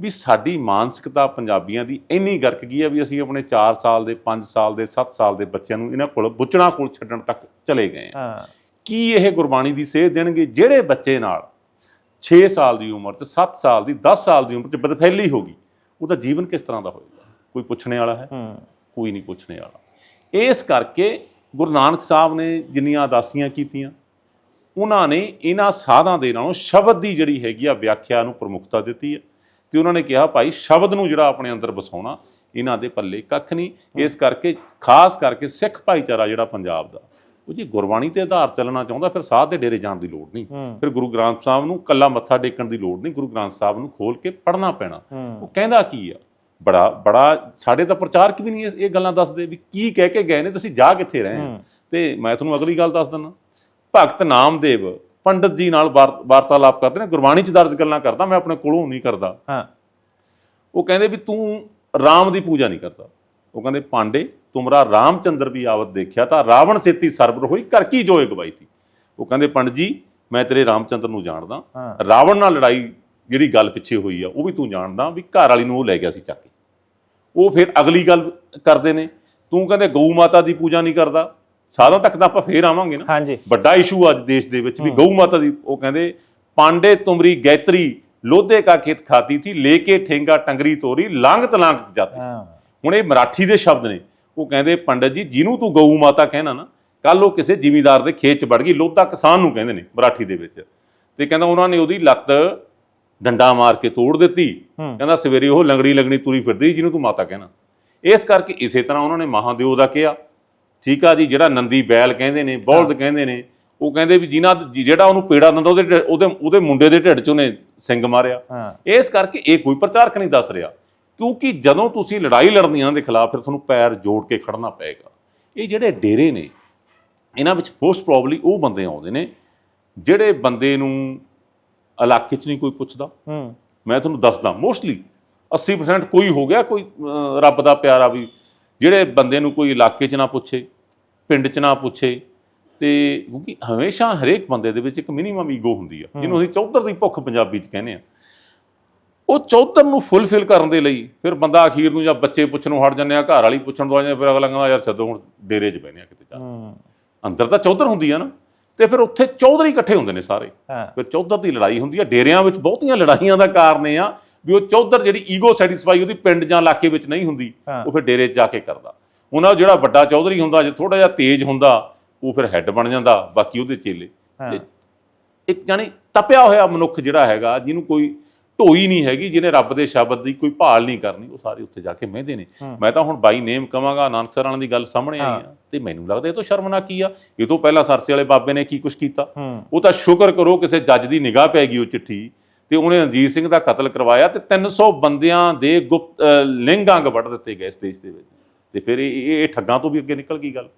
ਵੀ ਸਾਡੀ ਮਾਨਸਿਕਤਾ ਪੰਜਾਬੀਆਂ ਦੀ ਇੰਨੀ ਗਰਕ ਗਈ ਹੈ ਵੀ ਅਸੀਂ ਆਪਣੇ 4 ਸਾਲ ਦੇ 5 ਸਾਲ ਦੇ 7 ਸਾਲ ਦੇ ਬੱਚਿਆਂ ਨੂੰ ਇਹਨਾਂ ਕੋਲ ਬੁੱਚਣਾ ਕੋਲ ਛੱਡਣ ਤੱਕ ਚਲੇ ਗਏ ਆ ਹਾਂ। ਕੀ ਇਹ ਗੁਰਬਾਣੀ ਦੀ ਸੇਧ ਦੇਣਗੇ? ਜਿਹੜੇ ਬੱਚੇ ਨਾਲ 6 ਸਾਲ ਦੀ ਉਮਰ 'ਚ 7 ਸਾਲ ਦੀ 10 ਸਾਲ ਦੀ ਉਮਰ 'ਚ ਬਦਫੈਲੀ ਹੋ ਗਈ ਉਹਦਾ ਜੀਵਨ ਕਿਸ ਤਰ੍ਹਾਂ ਦਾ ਹੋਏਗਾ? ਕੋਈ ਪੁੱਛਣੇ ਵਾਲਾ ਹੈ? ਕੋਈ ਨਹੀਂ ਪੁੱਛਣੇ ਵਾਲਾ। ਇਸ ਕਰਕੇ ਗੁਰੂ ਨਾਨਕ ਸਾਹਿਬ ਨੇ ਜਿੰਨੀਆਂ ਉਦਾਸੀਆਂ ਕੀਤੀਆਂ ਉਹਨਾਂ ਨੇ ਇਹਨਾਂ ਸਾਧਾਂ ਦੇ ਨਾਲੋਂ ਸ਼ਬਦ ਦੀ ਜਿਹੜੀ ਹੈਗੀ ਆ ਵਿਆਖਿਆ ਨੂੰ ਪ੍ਰਮੁਖਤਾ ਦਿੱਤੀ ਹੈ ਤੇ ਉਹਨਾਂ ਨੇ ਕਿਹਾ ਭਾਈ ਸ਼ਬਦ ਨੂੰ ਜਿਹੜਾ ਆਪਣੇ ਅੰਦਰ ਵਸਾਉਣਾ ਇਹਨਾਂ ਦੇ ਪੱਲੇ ਕੱਖ ਨਹੀਂ। ਇਸ ਕਰਕੇ ਖਾਸ ਕਰਕੇ ਸਿੱਖ ਭਾਈਚਾਰਾ ਜਿਹੜਾ ਪੰਜਾਬ ਦਾ ਉਹ ਜੀ ਗੁਰਬਾਣੀ ਤੇ ਆਧਾਰ ਚੱਲਣਾ ਚਾਹੁੰਦਾ ਫਿਰ ਸਾਧ ਦੇ ਡੇਰੇ ਜਾਣ ਦੀ ਲੋੜ ਨਹੀਂ। ਫਿਰ ਗੁਰੂ ਗ੍ਰੰਥ ਸਾਹਿਬ ਨੂੰ ਕੱਲਾ ਮੱਥਾ ਟੇਕਣ ਦੀ ਲੋੜ ਨਹੀਂ ਗੁਰੂ ਗ੍ਰੰਥ ਸਾਹਿਬ ਨੂੰ ਖੋਲ ਕੇ ਪੜ੍ਹਨਾ ਪੈਣਾ। ਉਹ ਕਹਿੰਦਾ ਕੀ ਆ? ਬੜਾ ਬੜਾ ਸਾਡੇ ਤਾਂ ਪ੍ਰਚਾਰਕ ਵੀ ਨਹੀਂ ਇਹ ਗੱਲਾਂ ਦੱਸਦੇ ਵੀ ਕੀ ਕਹਿ ਕੇ ਗਏ ਨੇ ਤੁਸੀਂ ਜਾ ਕਿੱਥੇ ਰਹੇ। ਤੇ ਮੈਂ ਤੁਹਾਨੂੰ ਅਗਲੀ ਗੱਲ ਦੱਸ ਦਿੰਦਾ। ਭਗਤ ਨਾਮਦੇਵ ਪੰਡਤ ਜੀ ਨਾਲ ਵਾਰ- ਵਾਰਤਾਲਾਪ ਕਰਦੇ ਨੇ ਗੁਰਬਾਣੀ 'ਚ ਦਰਜ ਗੱਲਾਂ ਕਰਦਾ ਮੈਂ ਆਪਣੇ ਕੋਲੋਂ ਨਹੀਂ ਕਰਦਾ। ਹਾਂ। ਉਹ ਕਹਿੰਦੇ ਵੀ ਤੂੰ ਰਾਮ ਦੀ ਪੂਜਾ ਨਹੀਂ ਕਰਦਾ। ਉਹ ਕਹਿੰਦੇ ਪਾਂਡੇ ਤੁਮਰਾ ਰਾਮਚੰਦਰ ਵੀ ਆਵਤ ਦੇਖਿਆ ਤਾਂ ਰਾਵਣ ਸੇਤੀ ਸਰਬਰ ਹੋਈ ਕਰ ਕੀ ਜੋਏ ਗਵਾਈ ਤੀ ਉਹ ਕਹਿੰਦੇ ਪੰਡਤ ਜੀ ਮੈਂ ਤੇਰੇ ਰਾਮਚੰਦਰ ਨੂੰ ਜਾਣਦਾ। ਰਾਵਣ ਨਾਲ ਲੜਾਈ ਜਿਹੜੀ ਗੱਲ ਪਿੱਛੇ ਹੋਈ ਆ ਉਹ ਵੀ ਤੂੰ ਜਾਣਦਾ ਵੀ ਘਰ ਵਾਲੀ ਨੂੰ ਉਹ ਲੈ ਗਿਆ ਸੀ ਚੱਕ ਕੇ। ਉਹ ਫਿਰ ਅਗਲੀ ਗੱਲ ਕਰਦੇ ਨੇ ਤੂੰ ਕਹਿੰਦੇ ਗਊ ਮਾਤਾ ਦੀ ਪੂਜਾ ਨਹੀਂ ਕਰਦਾ। ਸਾਰਿਆਂ ਤੱਕ ਤਾਂ ਆਪਾਂ ਫੇਰ ਆਵਾਂਗੇ ਨਾ। ਹਾਂਜੀ। ਵੱਡਾ ਇਸ਼ੂ ਅੱਜ ਦੇਸ਼ ਦੇ ਵਿੱਚ ਵੀ ਗਊ ਮਾਤਾ ਦੀ ਉਹ ਕਹਿੰਦੇ ਪਾਂਡੇ ਤੁਮਰੀ ਗੈਤਰੀ ਲੋਧੇ ਕਾ ਖੇਤ ਖਾਤੀ ਥੀ ਲੈ ਕੇ ਠੇਂਗਾ ਟੰਗਰੀ ਤੋਰੀ ਲਾਂਗਤ ਲਾਂਗਤ ਜਾਤੀ ਹੁਣ ਇਹ ਮਰਾਠੀ ਦੇ ਸ਼ਬਦ ਨੇ। ਉਹ ਕਹਿੰਦੇ ਪੰਡਤ ਜੀ ਜਿਹਨੂੰ ਤੂੰ ਗਊ ਮਾਤਾ ਕਹਿਣਾ ਨਾ ਕੱਲ ਉਹ ਕਿਸੇ ਜ਼ਿਮੀਂਦਾਰ ਦੇ ਖੇਤ 'ਚ ਵੜ ਗਈ ਲੋਧਾ ਕਿਸਾਨ ਨੂੰ ਕਹਿੰਦੇ ਨੇ ਮਰਾਠੀ ਦੇ ਵਿੱਚ। ਤੇ ਕਹਿੰਦਾ ਉਹਨਾਂ ਨੇ ਉਹਦੀ ਲੱਤ ਡੰਡਾ ਮਾਰ ਕੇ ਤੋੜ ਦਿੱਤੀ। ਕਹਿੰਦਾ ਸਵੇਰੇ ਉਹ ਲੰਗੜੀ ਲੰਗੜੀ ਤੁਰੀ ਫਿਰਦੀ ਜਿਹਨੂੰ ਤੂੰ ਮਾਤਾ ਕਹਿਣਾ। ਇਸ ਕਰਕੇ ਇਸੇ ਤਰ੍ਹਾਂ ਉਹਨਾਂ ਨੇ ਮਹਾਦੇਵ ਦਾ ਕਿਹਾ। ਠੀਕ ਆ ਜੀ ਜਿਹੜਾ ਨੰਦੀ ਬੈਲ ਕਹਿੰਦੇ ਨੇ ਬੌਲਦ ਕਹਿੰਦੇ ਨੇ ਉਹ ਕਹਿੰਦੇ ਵੀ ਜਿਨ੍ਹਾਂ ਜਿਹੜਾ ਉਹਨੂੰ ਪੇੜਾ ਦਿੰਦਾ ਉਹਦੇ ਉਹਦੇ ਉਹਦੇ ਮੁੰਡੇ ਦੇ ਢਿੱਡ 'ਚ ਉਹਨੇ ਸਿੰਘ ਮਾਰਿਆ। ਇਸ ਕਰਕੇ ਇਹ ਕੋਈ ਪ੍ਰਚਾਰਕ ਨਹੀਂ ਦੱਸ ਰਿਹਾ। ਕਿਉਂਕਿ ਜਦੋਂ ਤੁਸੀਂ ਲੜਾਈ ਲੜਨੀ ਆ ਦੇ ਖਿਲਾਫ ਫਿਰ ਤੁਹਾਨੂੰ ਪੈਰ ਜੋੜ ਕੇ ਖੜਨਾ ਪਏਗਾ। ਇਹ ਜਿਹੜੇ ਡੇਰੇ ਨੇ ਇਹਨਾਂ ਵਿੱਚ ਮੋਸਟ ਪ੍ਰੋਬਬਲੀ ਉਹ ਬੰਦੇ ਆਉਂਦੇ ਨੇ ਜਿਹੜੇ ਬੰਦੇ ਨੂੰ ਇਲਾਕੇ 'ਚ ਨਹੀਂ ਕੋਈ ਪੁੱਛਦਾ। ਹੂੰ। ਮੈਂ ਤੁਹਾਨੂੰ ਦੱਸਦਾ ਮੋਸਟਲੀ 80% ਕੋਈ ਹੋ ਗਿਆ ਕੋਈ ਰੱਬ ਦਾ ਪਿਆਰਾ ਵੀ ਜਿਹੜੇ ਬੰਦੇ ਨੂੰ ਕੋਈ ਇਲਾਕੇ 'ਚ ਨਾ ਪੁੱਛੇ ਪਿੰਡ 'ਚ ਨਾ ਪੁੱਛੇ ਤੇ ਕਿਉਂਕਿ ਹਮੇਸ਼ਾ ਹਰੇਕ ਬੰਦੇ ਦੇ ਵਿੱਚ ਇੱਕ ਮਿਨੀਮਮ ਈਗੋ ਹੁੰਦੀ ਆ। ਜਿਹਨੂੰ ਅਸੀਂ ਚੌਧਰ ਦੀ ਭੁੱਖ ਪੰਜਾਬੀ 'ਚ ਕਹਿੰਦੇ ਆ। ਉਹ ਚੌਧਰ ਨੂੰ ਫੁੱਲਫਿਲ ਕਰਨ ਦੇ ਲਈ ਫਿਰ ਬੰਦਾ ਅਖੀਰ ਨੂੰ ਜਾਂ ਬੱਚੇ ਪੁੱਛਣੋਂ ਹਟ ਜਾਂਦੇ ਆ ਘਰ ਵਾਲੀ ਪੁੱਛਣ ਤੋਂ ਆ ਜਾਂਦੇ ਫਿਰ ਅਗਲਾ ਕਹਿੰਦਾ ਯਾਰ ਛੱਡੋ ਹੁਣ ਡੇਰੇ 'ਚ ਬਹਿਨੇ ਆ ਕਿਤੇ ਜਾ ਹੂੰ। ਅੰਦਰ ਤਾਂ ਚੌਧਰ ਹੁੰਦੀ ਆ ਨਾ ਤੇ ਫਿਰ ਉੱਥੇ ਚੌਧਰੀ ਇਕੱਠੇ ਹੁੰਦੇ ਨੇ ਸਾਰੇ। ਹਾਂ। ਫਿਰ ਚੌਧਰ ਦੀ ਲੜਾਈ ਹੁੰਦੀ ਆ ਡੇਰਿਆਂ ਵਿੱਚ ਬਹੁਤੀਆਂ ਲੜਾਈਆਂ ਦਾ ਕਾਰਨ ਇਹ ਆ ਵੀ ਉਹ ਚੌਧਰ ਜਿਹੜੀ ਈਗੋ ਸੈਟੀਸਫਾਈ ਉਹਦੀ ਪਿੰਡ ਜਾਂ ਇਲਾਕੇ ਵਿੱਚ ਨਹੀਂ ਹੁੰਦੀ ਹਾਂ। ਉਹ ਫਿਰ ਡੇਰੇ 'ਚ ਜਾ ਕੇ ਕਰਦਾ। ਉਹਨਾਂ ਜਿਹੜਾ ਵੱਡਾ ਚੌਧਰੀ ਹੁੰਦਾ ਜੇ ਥੋੜਾ ਜਿਹਾ ਤੇਜ਼ ਹੁੰਦਾ ਉਹ ਫਿਰ ਹੈੱਡ ਬਣ ਜਾਂਦਾ ਬਾਕੀ ਉਹਦੇ ਚੇਲੇ। ਹਾਂ। ਇੱਕ ਜਾਣੀ ਤਪਿਆ ਹੋਇਆ ਮਨੁੱਖ ਜਿਹੜਾ ਹੈਗਾ ਜਿਹਨੂੰ ਕੋਈ ਢੋਈ ਨਹੀਂ ਹੈਗੀ ਜਿਹਨੇ ਰੱਬ ਦੇ ਸ਼ਬਦ ਦੀ ਕੋਈ ਭਾਲ ਨਹੀਂ ਕਰਨੀ ਉਹ ਸਾਰੇ ਉੱਥੇ ਜਾ ਕੇ ਮਹਿੰਦੇ ਨੇ। ਮੈਂ ਤਾਂ ਹੁਣ ਬਾਈ ਨੇਮ ਕਵਾਂਗਾ ਨਾਨਕ ਸਰਾਂ ਦੀ ਗੱਲ ਸਾਹਮਣੇ ਆਈ ਆ। ਤੇ ਮੈਨੂੰ ਲੱਗਦਾ ਇਹ ਤੋਂ ਸ਼ਰਮਨਾਕ ਕੀ ਆ। ਇਹ ਤੋਂ ਪਹਿਲਾਂ ਸਰਸੇ ਵਾਲੇ ਬਾਬੇ ਨੇ ਕੀ ਕੁਛ ਕੀਤਾ? ਉਹ ਤਾਂ ਸ਼ੁਕਰ ਕਰੋ ਕਿਸੇ ਜੱਜ ਦੀ ਨਿਗਾਹ ਪੈ ਗਈ ਉਹ ਚਿੱਠੀ। ਤੇ ਉਹਨੇ ਅਜੀਤ ਸਿੰਘ ਦਾ ਕਤਲ ਕਰਵਾਇਆ ਤੇ 300 ਬੰਦਿਆਂ ਦੇ ਗੁਪਤ ਲਿੰਗ ਅੰਗ ਵੱਢ ਦਿੱਤੇ ਗਏ ਇਸ ਦੇਸ਼ ਦੇ ਵਿੱਚ। ਤੇ ਫਿਰ ਇਹ ਇਹ- ਠੱਗਾਂ ਤੋਂ ਵੀ ਅੱਗੇ ਨਿਕਲ ਗਈ ਗੱਲ।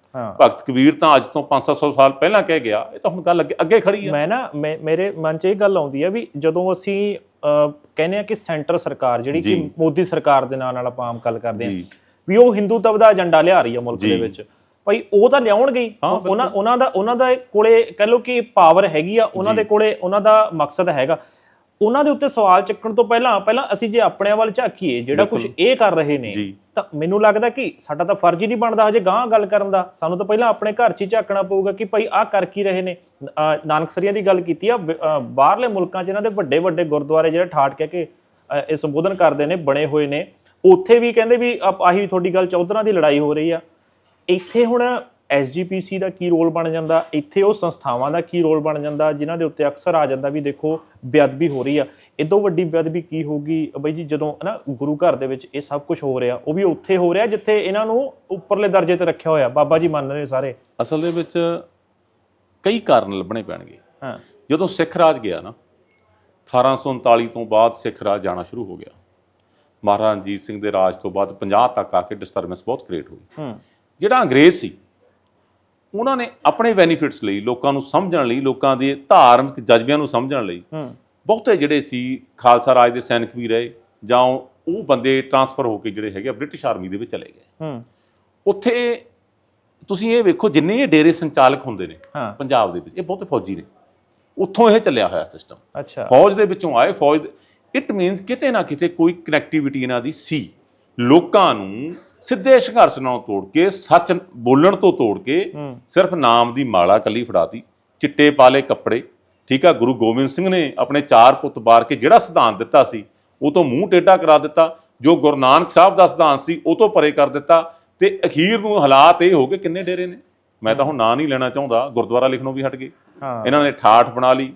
ਭਗਤ ਕਬੀਰ ਤਾਂ ਅੱਜ ਤੋਂ 500 ਸਾਲ ਪਹਿਲਾਂ ਕਹਿ ਗਿਆ ਇਹ ਤਾਂ ਹੁਣ ਗੱਲ ਅੱਗੇ ਅੱਗੇ ਖੜੀ ਆ। ਮੈਂ ਨਾ ਮੇਰੇ ਮਨ 'ਚ ਇਹ ਗੱਲ ਆਉਂਦੀ ਆ ਵੀ ਜਦੋਂ ਅਸੀਂ ਕਹਿੰਦੇ ਆ ਕਿ ਸੈਂਟਰ ਸਰਕਾਰ ਜਿਹੜੀ ਕਿ। ਮੋਦੀ ਸਰਕਾਰ ਦੇ ਨਾਲ ਨਾਲ ਆਪਾਂ ਆਮ ਗੱਲ ਕਰਦੇ ਆ ਵੀ ਉਹ ਹਿੰਦੂਤਵ ਦਾ ਏਜੰਡਾ ਲਿਆ ਰਹੀ ਆ ਮੁਲਕ ਦੇ। ਵਿੱਚ। ਭਾਈ ਉਹ ਤਾਂ ਲਿਆਉਣਗੇ ਉਹਨਾਂ ਉਹਨਾਂ ਦਾ ਉਹਨਾਂ ਦਾ ਕੋਲੇ ਕਹ ਲਓ ਕਿ ਪਾਵਰ ਹੈਗੀ ਆ ਉਹਨਾਂ ਦੇ ਕੋਲੇ ਉਹਨਾਂ ਦਾ ਮਕਸਦ ਹੈਗਾ। ਉਹਨਾਂ ਦੇ ਉੱਤੇ ਸਵਾਲ ਚੱਕਣ ਤੋਂ ਪਹਿਲਾਂ ਪਹਿਲਾਂ ਅਸੀਂ ਜੇ ਆਪਣੇ ਵੱਲ ਝਾਕੀਏ ਜਿਹੜਾ ਕੁਝ ਇਹ ਕਰ ਰਹੇ ਨੇ। ਤਾਂ ਮੈਨੂੰ ਲੱਗਦਾ ਕਿ ਸਾਡਾ ਤਾਂ ਫਰਜ਼ ਹੀ ਨਹੀਂ ਬਣਦਾ ਹਜੇ ਗਾਂ ਗੱਲ ਕਰਨ ਦਾ। ਸਾਨੂੰ ਤਾਂ ਪਹਿਲਾਂ ਆਪਣੇ ਘਰ 'ਚ ਹੀ ਝਾਕਣਾ ਪਊਗਾ ਕਿ ਭਾਈ ਆਹ ਕਰ ਕੀ ਰਹੇ ਨੇ। ਨਾਨਕਸਰੀਆਂ ਦੀ ਗੱਲ ਕੀਤੀ ਆ, ਵ- ਬਾਹਰਲੇ ਮੁਲਕਾਂ 'ਚ ਇਹਨਾਂ ਦੇ ਵੱਡੇ ਵੱਡੇ ਗੁਰਦੁਆਰੇ ਜਿਹੜੇ ਠਾਠ ਕਹਿ ਕੇ ਇਹ ਸੰਬੋਧਨ ਕਰਦੇ ਨੇ, ਬਣੇ ਹੋਏ ਨੇ। ਉੱਥੇ ਵੀ ਕਹਿੰਦੇ ਵੀ ਆਪ- ਆਹੀ ਤੁਹਾਡੀ ਗੱਲ ਚੌਧਰਾਂ ਦੀ ਲੜਾਈ ਹੋ ਰਹੀ ਆ। ਇੱਥੇ ਹੁਣ ਐਸਜੀਪੀਸੀ ਦਾ ਕੀ ਰੋਲ ਬਣ ਜਾਂਦਾ ਇੱਥੇ ਉਹ ਸੰਸਥਾਵਾਂ ਦਾ ਕੀ ਰੋਲ ਬਣ ਜਾਂਦਾ ਜਿਨ੍ਹਾਂ ਦੇ ਉੱਤੇ ਅਕਸਰ ਆ ਜਾਂਦਾ ਵੀ ਦੇਖੋ ਬੇਅਦਬੀ ਹੋ ਰਹੀ ਆ। ਇਦੋਂ ਵੱਡੀ ਬੇਅਦਬੀ ਕੀ ਹੋਊਗੀ? ਬਈ ਜੀ ਜਦੋਂ ਨਾ ਗੁਰੂ ਘਰ ਦੇ ਵਿੱਚ ਇਹ ਸਭ ਕੁਝ ਹੋ ਰਿਹਾ ਉਹ ਵੀ ਉੱਥੇ ਹੋ ਰਿਹਾ ਜਿੱਥੇ ਇਹਨਾਂ ਨੂੰ ਉੱਪਰਲੇ ਦਰਜੇ ਤੇ ਰੱਖਿਆ ਹੋਇਆ। ਬਾਬਾ ਜੀ ਮੰਨ ਰਹੇ ਸਾਰੇ। ਅਸਲ ਦੇ ਵਿੱਚ ਕਈ ਕਾਰਨ ਲੱਭਣੇ ਪੈਣਗੇ। ਹਾਂ। ਜਦੋਂ ਸਿੱਖ ਰਾਜ ਗਿਆ ਨਾ 1839 ਤੋਂ ਬਾਅਦ ਸਿੱਖ ਰਾਜ ਜਾਣਾ ਸ਼ੁਰੂ ਹੋ ਗਿਆ। ਮਹਾਰਾਜਾ ਰਣਜੀਤ ਸਿੰਘ ਦੇ ਰਾਜ ਤੋਂ ਬਾਅਦ 50 ਤੱਕ ਆ ਕੇ ਡਿਸਟਰਬੈਂਸ ਬਹੁਤ ਕ੍ਰੀਏਟ ਹੋਈ। ਹੂੰ। ਜਿਹੜਾ ਅੰਗਰੇਜ਼ ਸੀ ਉਹਨਾਂ ਨੇ ਆਪਣੇ ਬੈਨੀਫਿਟਸ ਲਈ ਲੋਕਾਂ ਨੂੰ ਸਮਝਣ ਲਈ ਲੋਕਾਂ ਦੇ ਧਾਰਮਿਕ ਜਜ਼ਬਿਆਂ ਨੂੰ ਸਮਝਣ ਲਈ ਬਹੁਤੇ ਜਿਹੜੇ ਸੀ ਖਾਲਸਾ ਰਾਜ ਦੇ ਸੈਨਿਕ ਵੀ ਰਹੇ ਜਾਂ ਉਹ ਬੰਦੇ ਟਰਾਂਸਫਰ ਹੋ ਕੇ ਜਿਹੜੇ ਹੈਗੇ ਬ੍ਰਿਟਿਸ਼ ਆਰਮੀ ਦੇ ਵਿੱਚ ਚਲੇ ਗਏ। ਉੱਥੇ ਤੁਸੀਂ ਇਹ ਵੇਖੋ ਜਿੰਨੇ ਇਹ ਡੇਰੇ ਸੰਚਾਲਕ ਹੁੰਦੇ ਨੇ ਪੰਜਾਬ ਦੇ ਵਿੱਚ ਇਹ ਬਹੁਤੇ ਫੌਜੀ ਨੇ। ਉੱਥੋਂ ਇਹ ਚੱਲਿਆ ਹੋਇਆ ਸਿਸਟਮ ਅੱਛਾ। ਫੌਜ ਦੇ ਵਿੱਚੋਂ ਆਏ ਫੌਜ ਇਟ ਮੀਨਸ ਕਿਤੇ ਨਾ ਕਿਤੇ ਕੋਈ ਕਨੈਕਟੀਵਿਟੀ ਇਹਨਾਂ ਦੀ ਸੀ। ਲੋਕਾਂ ਨੂੰ ਸਿੱਧੇ ਸੰਘਰਸ਼ ਨਾਲ ਤੋੜ ਕੇ ਸੱਚ ਬੋਲਣ ਤੋਂ ਤੋੜ ਕੇ ਸਿਰਫ ਨਾਮ ਦੀ ਮਾਲਾ ਕੱਲੀ ਫੜਾਤੀ। ਚਿੱਟੇ ਪਾਲੇ ਕੱਪੜੇ। ਠੀਕ ਆ ਗੁਰੂ ਗੋਬਿੰਦ ਸਿੰਘ ਨੇ ਆਪਣੇ ਚਾਰ ਪੁੱਤ ਬਾਰ ਕੇ ਜਿਹੜਾ ਸਿਧਾਂਤ ਦਿੱਤਾ ਸੀ ਉਹ ਤੋਂ ਮੂੰਹ ਟੇਢਾ ਕਰਾ ਦਿੱਤਾ। ਜੋ ਗੁਰੂ ਨਾਨਕ ਸਾਹਿਬ ਦਾ ਸਿਧਾਂਤ ਸੀ ਉਹ ਤੋਂ ਪਰੇ ਕਰ ਦਿੱਤਾ। ਤੇ ਅਖੀਰ ਨੂੰ ਹਾਲਾਤ ਇਹ ਹੋ ਗਏ ਕਿੰਨੇ ਡੇਰੇ ਨੇ? ਮੈਂ ਤਾਂ ਹੁਣ ਨਾਂ ਨਹੀਂ ਲੈਣਾ ਚਾਹੁੰਦਾ। ਗੁਰਦੁਆਰਾ ਲਿਖਣੋਂ ਵੀ ਹਟ ਗਏ। ਇਹਨਾਂ ਨੇ ਠਾਠ ਬਣਾ ਲਈ।